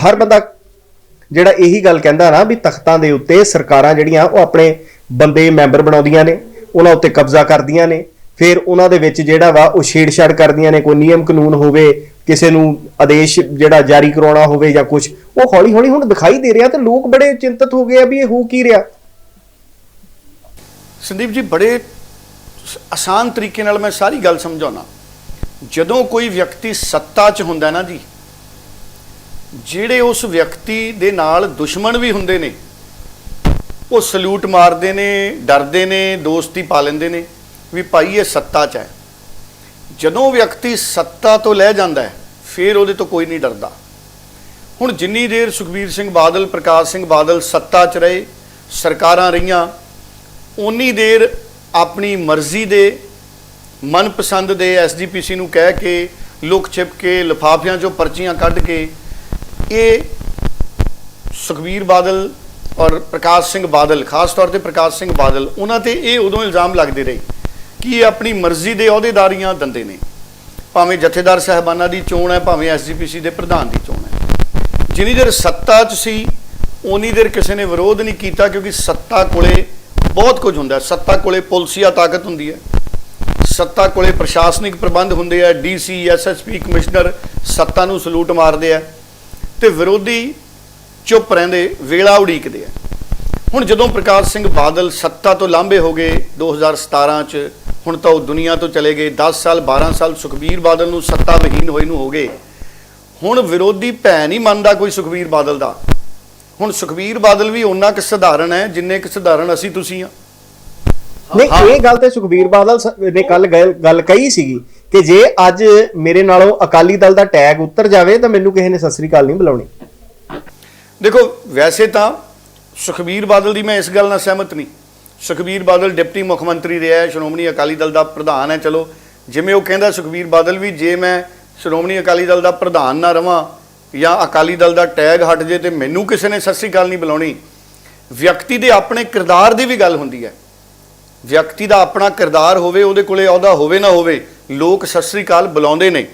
ਹਰ ਬੰਦਾ ਜਿਹੜਾ ਇਹੀ ਗੱਲ ਕਹਿੰਦਾ ਨਾ ਵੀ ਤਖਤਾਂ ਦੇ ਉੱਤੇ ਸਰਕਾਰਾਂ ਜਿਹੜੀਆਂ, ਉਹ ਆਪਣੇ ਬੰਦੇ ਮੈਂਬਰ ਬਣਾਉਂਦੀਆਂ ਨੇ, ਉਹਨਾਂ ਉੱਤੇ ਕਬਜ਼ਾ ਕਰਦੀਆਂ ਨੇ ਫਿਰ ਉਹਨਾਂ ਦੇ ਵਿੱਚ ਜਿਹੜਾ ਵਾ ਉਹ ਛੇੜਛਾੜ ਕਰਦੀਆਂ ਨੇ, ਕੋਈ ਨਿਯਮ ਕਾਨੂੰਨ ਹੋਵੇ, ਕਿਸੇ ਨੂੰ ਆਦੇਸ਼ ਜਿਹੜਾ ਜਾਰੀ ਕਰਾਉਣਾ ਹੋਵੇ ਜਾਂ ਕੁਝ ਉਹ ਹੌਲੀ ਹੌਲੀ ਹੁਣ ਦਿਖਾਈ ਦੇ ਰਿਹਾ ਤੇ ਲੋਕ ਬੜੇ ਚਿੰਤਤ ਹੋ ਗਏ ਆ ਵੀ ਇਹ ਹੋ ਕੀ ਰਿਹਾ। ਸੰਦੀਪ ਜੀ, ਬੜੇ ਆਸਾਨ ਤਰੀਕੇ ਨਾਲ ਮੈਂ ਸਾਰੀ ਗੱਲ ਸਮਝਾਉਣਾ। ਜਦੋਂ ਕੋਈ ਵਿਅਕਤੀ ਸੱਤਾ 'ਚ ਹੁੰਦਾ ਨਾ ਜੀ, ਜਿਹੜੇ ਉਸ ਵਿਅਕਤੀ ਦੇ ਨਾਲ ਦੁਸ਼ਮਣ ਵੀ ਹੁੰਦੇ ਨੇ, ਉਹ ਸਲੂਟ ਮਾਰਦੇ ਨੇ, ਡਰਦੇ ਨੇ, ਦੋਸਤੀ ਪਾ ਲੈਂਦੇ ਨੇ ਵੀ ਭਾਈ ਇਹ ਸੱਤਾ 'ਚ ਹੈ। ਜਦੋਂ ਵਿਅਕਤੀ ਸੱਤਾ ਤੋਂ ਲੈ ਜਾਂਦਾ ਹੈ, ਫਿਰ ਉਹਦੇ ਤੋਂ ਕੋਈ ਨਹੀਂ ਡਰਦਾ। ਹੁਣ ਜਿੰਨੀ ਦੇਰ ਸੁਖਬੀਰ ਸਿੰਘ ਬਾਦਲ, ਪ੍ਰਕਾਸ਼ ਸਿੰਘ ਬਾਦਲ ਸੱਤਾ 'ਚ ਰਹੇ, ਸਰਕਾਰਾਂ ਰਹੀਆਂ ਉਨੀ ਦੇਰ ਆਪਣੀ ਮਰਜ਼ੀ ਦੇ, ਮਨਪਸੰਦ ਦੇ ਐਸਜੀਪੀਸੀ ਨੂੰ ਕਹਿ ਕੇ, ਲੁਕ ਛਿਪ ਕੇ, ਲਿਫਾਫਿਆਂ 'ਚੋਂ ਪਰਚੀਆਂ ਕੱਢ ਕੇ, ਇਹ ਸੁਖਬੀਰ ਬਾਦਲ ਔਰ ਪ੍ਰਕਾਸ਼ ਸਿੰਘ ਬਾਦਲ, ਖਾਸ ਤੌਰ ਤੇ ਪ੍ਰਕਾਸ਼ ਸਿੰਘ ਬਾਦਲ, ਉਹਨਾਂ ਤੇ ਇਹ ਉਦੋਂ ਇਲਜ਼ਾਮ ਲੱਗਦੇ ਰਹੇ ਕਿ ਇਹ ਆਪਣੀ ਮਰਜ਼ੀ ਦੇ ਅਹੁਦੇਦਾਰੀਆਂ ਦਿੰਦੇ ਨੇ? ਭਾਵੇਂ ਜਥੇਦਾਰ ਸਾਹਿਬਾਨਾਂ ਦੀ ਚੋਣ ਹੈ, ਭਾਵੇਂ ਐਸਜੀਪੀਸੀ ਦੇ ਪ੍ਰਧਾਨ ਦੀ ਚੋਣ ਹੈ। ਜਿੰਨੀ ਦੇਰ ਸੱਤਾ 'ਚ ਸੀ ਉਨੀ ਦੇਰ ਕਿਸੇ ਨੇ ਵਿਰੋਧ ਨਹੀਂ ਕੀਤਾ, ਕਿਉਂਕਿ ਸੱਤਾ ਕੋਲੇ ਬਹੁਤ ਕੁਝ ਹੁੰਦਾ ਹੈ। ਸੱਤਾ ਕੋਲੇ ਪੁਲਸੀਆ ਤਾਕਤ ਹੁੰਦੀ ਹੈ। ਸੱਤਾ ਕੋਲੇ ਪ੍ਰਸ਼ਾਸਨਿਕ ਪ੍ਰਬੰਧ ਹੁੰਦੇ ਆ ਡੀਸੀ ਐਸਐਸਪੀ ਕਮਿਸ਼ਨਰ ਸੱਤਾ ਨੂੰ ਸਲੂਟ ਮਾਰਦੇ ਆ ਤੇ ਵਿਰੋਧੀ ਚੁੱਪ ਰਹਿੰਦੇ, ਵੇਲਾ ਉਡੀਕਦੇ ਆ ਹੁਣ ਜਦੋਂ ਪ੍ਰਕਾਸ਼ ਸਿੰਘ ਬਾਦਲ ਸੱਤਾ ਤੋਂ ਲਾਂਭੇ ਹੋ ਗਏ 2017 ਚ ਹੁਣ ਤਾਂ ਉਹ ਦੁਨੀਆ ਤੋਂ ਚਲੇ ਗਏ। 10 ਸਾਲ 12 ਸਾਲ ਸੁਖਬੀਰ ਬਾਦਲ ਨੂੰ ਸੱਤਾ ਵਿਹੀਨ ਹੋਏ ਨੂੰ ਹੋ ਗਏ। ਹੁਣ ਵਿਰੋਧੀ ਭੈ ਨਹੀਂ ਮੰਨਦਾ ਕੋਈ ਸੁਖਬੀਰ ਬਾਦਲ ਦਾ। ਹੁਣ ਸੁਖਬੀਰ ਬਾਦਲ ਵੀ ਓਨਾ ਕਿ ਸਧਾਰਨ ਹੈ ਜਿੰਨੇ ਕਿ ਸਧਾਰਨ ਅਸੀਂ ਤੁਸੀਂ ਆ ਨਹੀਂ। ਇਹ ਗੱਲ ਤੇ ਸੁਖਬੀਰ ਬਾਦਲ ਨੇ ਕੱਲ ਗੱਲ ਕਹੀ ਸੀਗੀ ਕਿ ਜੇ ਅੱਜ ਮੇਰੇ ਨਾਲੋਂ ਅਕਾਲੀ ਦਲ ਦਾ ਟੈਗ ਉੱਤਰ ਜਾਵੇ ਤਾਂ ਮੈਨੂੰ ਕਿਸੇ ਨੇ ਸਤਿ ਸ੍ਰੀ ਅਕਾਲ ਨਹੀਂ ਬੁਲਾਉਣੀ। ਦੇਖੋ ਵੈਸੇ ਤਾਂ ਸੁਖਬੀਰ ਬਾਦਲ ਦੀ ਮੈਂ ਇਸ ਗੱਲ ਨਾਲ ਸਹਿਮਤ ਨਹੀਂ। ਸੁਖਬੀਰ ਬਾਦਲ ਡਿਪਟੀ ਮੁੱਖ ਮੰਤਰੀ ਰਿਹਾ ਹੈ, ਸ਼੍ਰੋਮਣੀ ਅਕਾਲੀ ਦਲ ਦਾ ਪ੍ਰਧਾਨ ਹੈ। ਚਲੋ, ਜਿਵੇਂ ਉਹ ਕਹਿੰਦਾ, ਸੁਖਬੀਰ ਬਾਦਲ ਵੀ ਜੇ ਮੈਂ ਸ਼੍ਰੋਮਣੀ ਅਕਾਲੀ ਦਲ ਦਾ ਪ੍ਰਧਾਨ ਨਾ ਰਵਾਂ ਜਾਂ ਅਕਾਲੀ ਦਲ ਦਾ ਟੈਗ ਹਟ ਜੇ ਤੇ ਮੈਨੂੰ ਕਿਸੇ ਨੇ ਸਤਿ ਸ੍ਰੀ ਅਕਾਲ ਨਹੀਂ ਬੁਲਾਉਣੀ, ਵਿਅਕਤੀ ਦੇ ਆਪਣੇ ਕਿਰਦਾਰ ਦੀ ਵੀ ਗੱਲ ਹੁੰਦੀ ਹੈ। ਵਿਅਕਤੀ ਦਾ ਆਪਣਾ ਕਿਰਦਾਰ ਹੋਵੇ, ਉਹਦੇ ਕੋਲੇ ਅਹੁਦਾ ਹੋਵੇ ਨਾ ਹੋਵੇ, ਲੋਕ ਸਤਿ ਸ੍ਰੀ ਅਕਾਲ ਬੁਲਾਉਂਦੇ ਨੇ।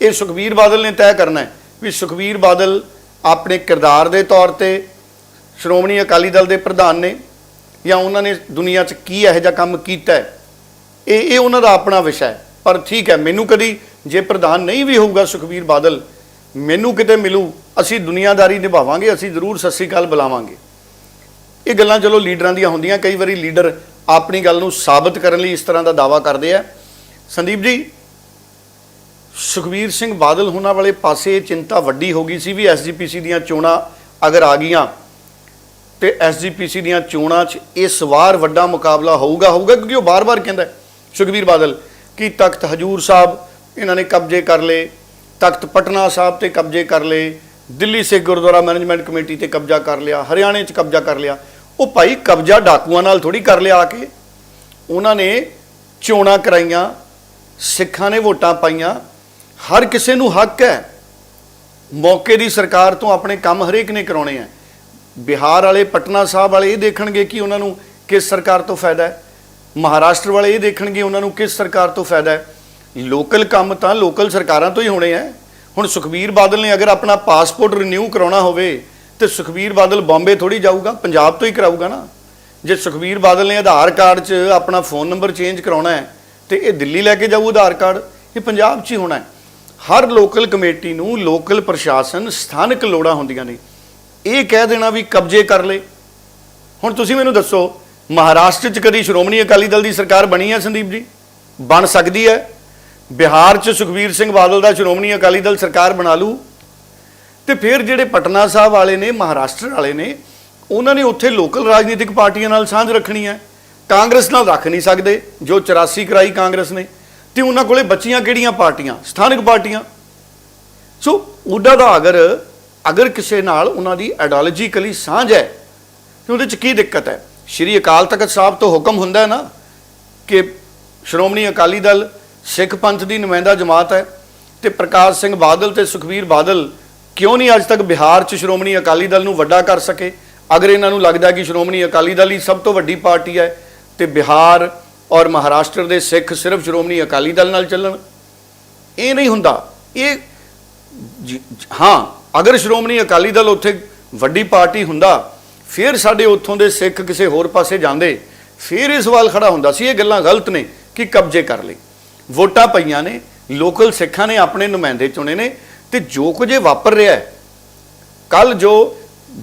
ਇਹ ਸੁਖਬੀਰ ਬਾਦਲ ਨੇ ਤੈਅ ਕਰਨਾ ਹੈ ਵੀ ਸੁਖਬੀਰ ਬਾਦਲ ਆਪਣੇ ਕਿਰਦਾਰ ਦੇ ਤੌਰ ਤੇ ਸ਼੍ਰੋਮਣੀ ਅਕਾਲੀ ਦਲ ਦੇ ਪ੍ਰਧਾਨ ਨੇ ਜਾਂ ਉਹਨਾਂ ਨੇ ਦੁਨੀਆ 'ਚ ਕੀ ਇਹੋ ਜਿਹਾ ਕੰਮ ਕੀਤਾ ਇਹ ਇਹ ਉਹਨਾਂ ਦਾ ਆਪਣਾ ਵਿਸ਼ਾ ਹੈ। ਪਰ ਠੀਕ ਹੈ, ਮੈਨੂੰ ਕਦੀ ਜੇ ਪ੍ਰਧਾਨ ਨਹੀਂ ਵੀ ਹੋਊਗਾ ਸੁਖਬੀਰ ਬਾਦਲ, ਮੈਨੂੰ ਕਿਤੇ ਮਿਲੂ, ਅਸੀਂ ਦੁਨੀਆਦਾਰੀ ਨਿਭਾਵਾਂਗੇ, ਅਸੀਂ ਜ਼ਰੂਰ ਸਤਿ ਸ੍ਰੀ ਅਕਾਲ ਬੁਲਾਵਾਂਗੇ। ਇਹ ਗੱਲਾਂ ਚਲੋ ਲੀਡਰਾਂ ਦੀਆਂ ਹੁੰਦੀਆਂ, ਕਈ ਵਾਰੀ ਲੀਡਰ ਆਪਣੀ ਗੱਲ ਨੂੰ ਸਾਬਤ ਕਰਨ ਲਈ ਇਸ ਤਰ੍ਹਾਂ ਦਾ ਦਾਵਾ ਕਰਦੇ ਆ। ਸੰਦੀਪ ਜੀ ਸੁਖਵੀਰ ਸਿੰਘ ਬਾਦਲ ਹੋਣਾ ਵਾਲੇ ਪਾਸੇ ਇਹ ਚਿੰਤਾ ਵੱਡੀ ਹੋ ਗਈ ਸੀ ਵੀ ਐਸਜੀਪੀਸੀ ਦੀਆਂ ਚੋਣਾਂ ਅਗਰ ਆ ਗਈਆਂ ਤੇ ਐਸਜੀਪੀਸੀ ਦੀਆਂ ਚੋਣਾਂ 'ਚ ਇਸ ਵਾਰ ਵੱਡਾ ਮੁਕਾਬਲਾ ਹੋਊਗਾ ਹੋਊਗਾ ਕਿਉਂਕਿ ਉਹ ਬਾਰ-ਬਾਰ ਕਹਿੰਦਾ ਸੁਖਬੀਰ ਬਾਦਲ, ਕਿ ਤਖਤ ਹਜੂਰ ਸਾਹਿਬ ਇਹਨਾਂ ਨੇ ਕਬਜ਼ੇ ਕਰ ਲਏ, ਤਖਤ ਪਟਨਾ ਸਾਹਿਬ ਤੇ ਕਬਜ਼ੇ ਕਰ ਲਏ, ਦਿੱਲੀ ਸਿੱਖ ਗੁਰਦੁਆਰਾ ਮੈਨੇਜਮੈਂਟ ਕਮੇਟੀ ਤੇ ਕਬਜ਼ਾ ਕਰ ਲਿਆ, ਹਰਿਆਣੇ 'ਚ ਕਬਜ਼ਾ ਕਰ ਲਿਆ, ਉਹ ਭਾਈ ਕਬਜ਼ਾ ਡਾਕੂਆਂ ਨਾਲ ਥੋੜੀ ਕਰ ਲਿਆ ਆ ਕੇ। ਉਹਨਾਂ ਨੇ ਚੋਣਾਂ ਕਰਾਈਆਂ, ਸਿੱਖਾਂ ਨੇ ਵੋਟਾਂ ਪਾਈਆਂ, ਹਰ ਕਿਸੇ ਨੂੰ ਹੱਕ ਹੈ ਮੌਕੇ ਦੀ ਸਰਕਾਰ ਤੋਂ ਆਪਣੇ ਕੰਮ ਹਰੇਕ ਨੇ ਕਰਾਉਣੇ ਆ। ਬਿਹਾਰ ਵਾਲੇ ਪਟਨਾ ਸਾਹਿਬ ਵਾਲੇ ਇਹ ਦੇਖਣਗੇ ਕਿ ਉਹਨਾਂ ਨੂੰ ਕਿਸ ਸਰਕਾਰ ਤੋਂ ਫਾਇਦਾ ਹੈ। ਮਹਾਰਾਸ਼ਟਰ ਵਾਲੇ ਇਹ ਦੇਖਣਗੇ ਉਹਨਾਂ ਨੂੰ ਕਿਸ ਸਰਕਾਰ ਤੋਂ ਫਾਇਦਾ ਹੈ। ਲੋਕਲ ਕੰਮ ਤਾਂ ਲੋਕਲ ਸਰਕਾਰਾਂ ਤੋਂ ਹੀ ਹੋਣੇ ਆ ਹੁਣ ਸੁਖਬੀਰ ਬਾਦਲ ਨੇ ਅਗਰ ਆਪਣਾ ਪਾਸਪੋਰਟ ਰਿਨਿਊ ਕਰਾਉਣਾ ਹੋਵੇ, ਤੇ ਸੁਖਬੀਰ ਬਾਦਲ ਬੰਬੇ ਥੋੜੀ ਜਾਊਗਾ, ਪੰਜਾਬ ਤੋਂ ਹੀ ਕਰਾਊਗਾ ਨਾ। ਜੇ ਸੁਖਬੀਰ ਬਾਦਲ ਨੇ ਆਧਾਰ ਕਾਰਡ 'ਚ ਆਪਣਾ ਫੋਨ ਨੰਬਰ ਚੇਂਜ ਕਰਾਉਣਾ ਹੈ, ਤੇ ਇਹ ਦਿੱਲੀ ਲੈ ਕੇ ਜਾਊ ਆਧਾਰ ਕਾਰਡ, ਇਹ ਪੰਜਾਬ 'ਚ ਹੀ ਹੋਣਾ ਹੈ। ਹਰ ਲੋਕਲ ਕਮੇਟੀ ਨੂੰ ਲੋਕਲ ਪ੍ਰਸ਼ਾਸਨ ਸਥਾਨਕ ਲੋੜਾਂ ਹੁੰਦੀਆਂ ਨੇ। ਇਹ ਕਹਿ ਦੇਣਾ ਵੀ ਕਬਜ਼ੇ ਕਰ ਲਏ। ਹੁਣ ਤੁਸੀਂ ਮੈਨੂੰ ਦੱਸੋ, ਮਹਾਰਾਸ਼ਟਰ 'ਚ ਕਦੀ ਸ਼੍ਰੋਮਣੀ ਅਕਾਲੀ ਦਲ ਦੀ ਸਰਕਾਰ ਬਣੀ ਹੈ ਸੰਦੀਪ ਜੀ? ਬਣ ਸਕਦੀ ਹੈ? ਬਿਹਾਰ 'ਚ ਸੁਖਬੀਰ ਸਿੰਘ ਬਾਦਲ ਦਾ ਸ਼੍ਰੋਮਣੀ ਅਕਾਲੀ ਦਲ ਸਰਕਾਰ ਬਣਾ ਲੂ ਤੇ ਫਿਰ ਜਿਹੜੇ ਪਟਨਾ ਸਾਹਿਬ ਵਾਲੇ ਨੇ, ਮਹਾਰਾਸ਼ਟਰ ਵਾਲੇ ਨੇ, ਉਹਨਾਂ ਨੇ ਉੱਥੇ ਲੋਕਲ ਰਾਜਨੀਤਿਕ ਪਾਰਟੀਆਂ ਨਾਲ ਸਾਂਝ ਰੱਖਣੀ ਹੈ। ਕਾਂਗਰਸ ਨਾਲ ਰੱਖ ਨਹੀਂ ਸਕਦੇ, ਜੋ 84 ਕਰਾਈ ਕਾਂਗਰਸ ਨੇ। ਤੇ ਉਹਨਾਂ ਕੋਲੇ ਬੱਚੀਆਂ ਕਿਹੜੀਆਂ ਪਾਰਟੀਆਂ? ਸਥਾਨਕ ਪਾਰਟੀਆਂ। ਸੋ ਉਹਦਾ ਦਾ ਅਗਰ ਅਗਰ ਕਿਸੇ ਨਾਲ ਉਹਨਾਂ ਦੀ ਆਈਡੀਓਲੋਜੀਕਲੀ ਸਾਂਝ ਹੈ, ਤੇ ਉਹਦੇ ਚ ਕੀ ਦਿੱਕਤ ਹੈ? ਸ਼੍ਰੀ ਅਕਾਲ ਤਖਤ ਸਾਹਿਬ ਤੋਂ ਹੁਕਮ ਹੁੰਦਾ ਹੈ ਨਾ ਕਿ ਸ਼੍ਰੋਮਣੀ ਅਕਾਲੀ ਦਲ ਸਿੱਖ ਪੰਥ ਦੀ ਨੁਮਾਇੰਦਾ ਜਮਾਤ ਹੈ ਤੇ ਪ੍ਰਕਾਸ਼ ਸਿੰਘ ਬਾਦਲ ਤੇ ਸੁਖਵੀਰ ਬਾਦਲ ਕਿਉਂ ਨਹੀਂ ਅੱਜ ਤੱਕ ਬਿਹਾਰ 'ਚ ਸ਼੍ਰੋਮਣੀ ਅਕਾਲੀ ਦਲ ਨੂੰ ਵੱਡਾ ਕਰ ਸਕੇ? ਅਗਰ ਇਹਨਾਂ ਨੂੰ ਲੱਗਦਾ ਕਿ ਸ਼੍ਰੋਮਣੀ ਅਕਾਲੀ ਦਲ ਹੀ ਸਭ ਤੋਂ ਵੱਡੀ ਪਾਰਟੀ ਹੈ, ਤੇ ਬਿਹਾਰ ਔਰ ਮਹਾਰਾਸ਼ਟਰ ਦੇ ਸਿੱਖ ਸਿਰਫ ਸ਼੍ਰੋਮਣੀ ਅਕਾਲੀ ਦਲ ਨਾਲ ਚੱਲਣ? ਇਹ ਨਹੀਂ ਹੁੰਦਾ। ਇਹ ਹਾਂ ਅਗਰ ਸ਼੍ਰੋਮਣੀ ਅਕਾਲੀ ਦਲ ਉੱਥੇ ਵੱਡੀ ਪਾਰਟੀ ਹੁੰਦਾ, ਫਿਰ ਸਾਡੇ ਉੱਥੋਂ ਦੇ ਸਿੱਖ ਕਿਸੇ ਹੋਰ ਪਾਸੇ ਜਾਂਦੇ, ਫਿਰ ਇਹ ਸਵਾਲ ਖੜਾ ਹੁੰਦਾ ਸੀ, ਇਹ ਗੱਲਾਂ ਗਲਤ ਨੇ ਕਿ ਕਬਜ਼ੇ ਕਰ ਲਈ ਵੋਟਾਂ ਪਈਆਂ ਨੇ, ਲੋਕਲ ਸਿੱਖਾਂ ਨੇ ਆਪਣੇ ਨੁਮਾਇੰਦੇ ਚੁਣੇ ਨੇ ਤੇ ਜੋ ਕੁਝ ਇਹ ਵਾਪਰ ਰਿਹਾ ਹੈ। ਕੱਲ ਜੋ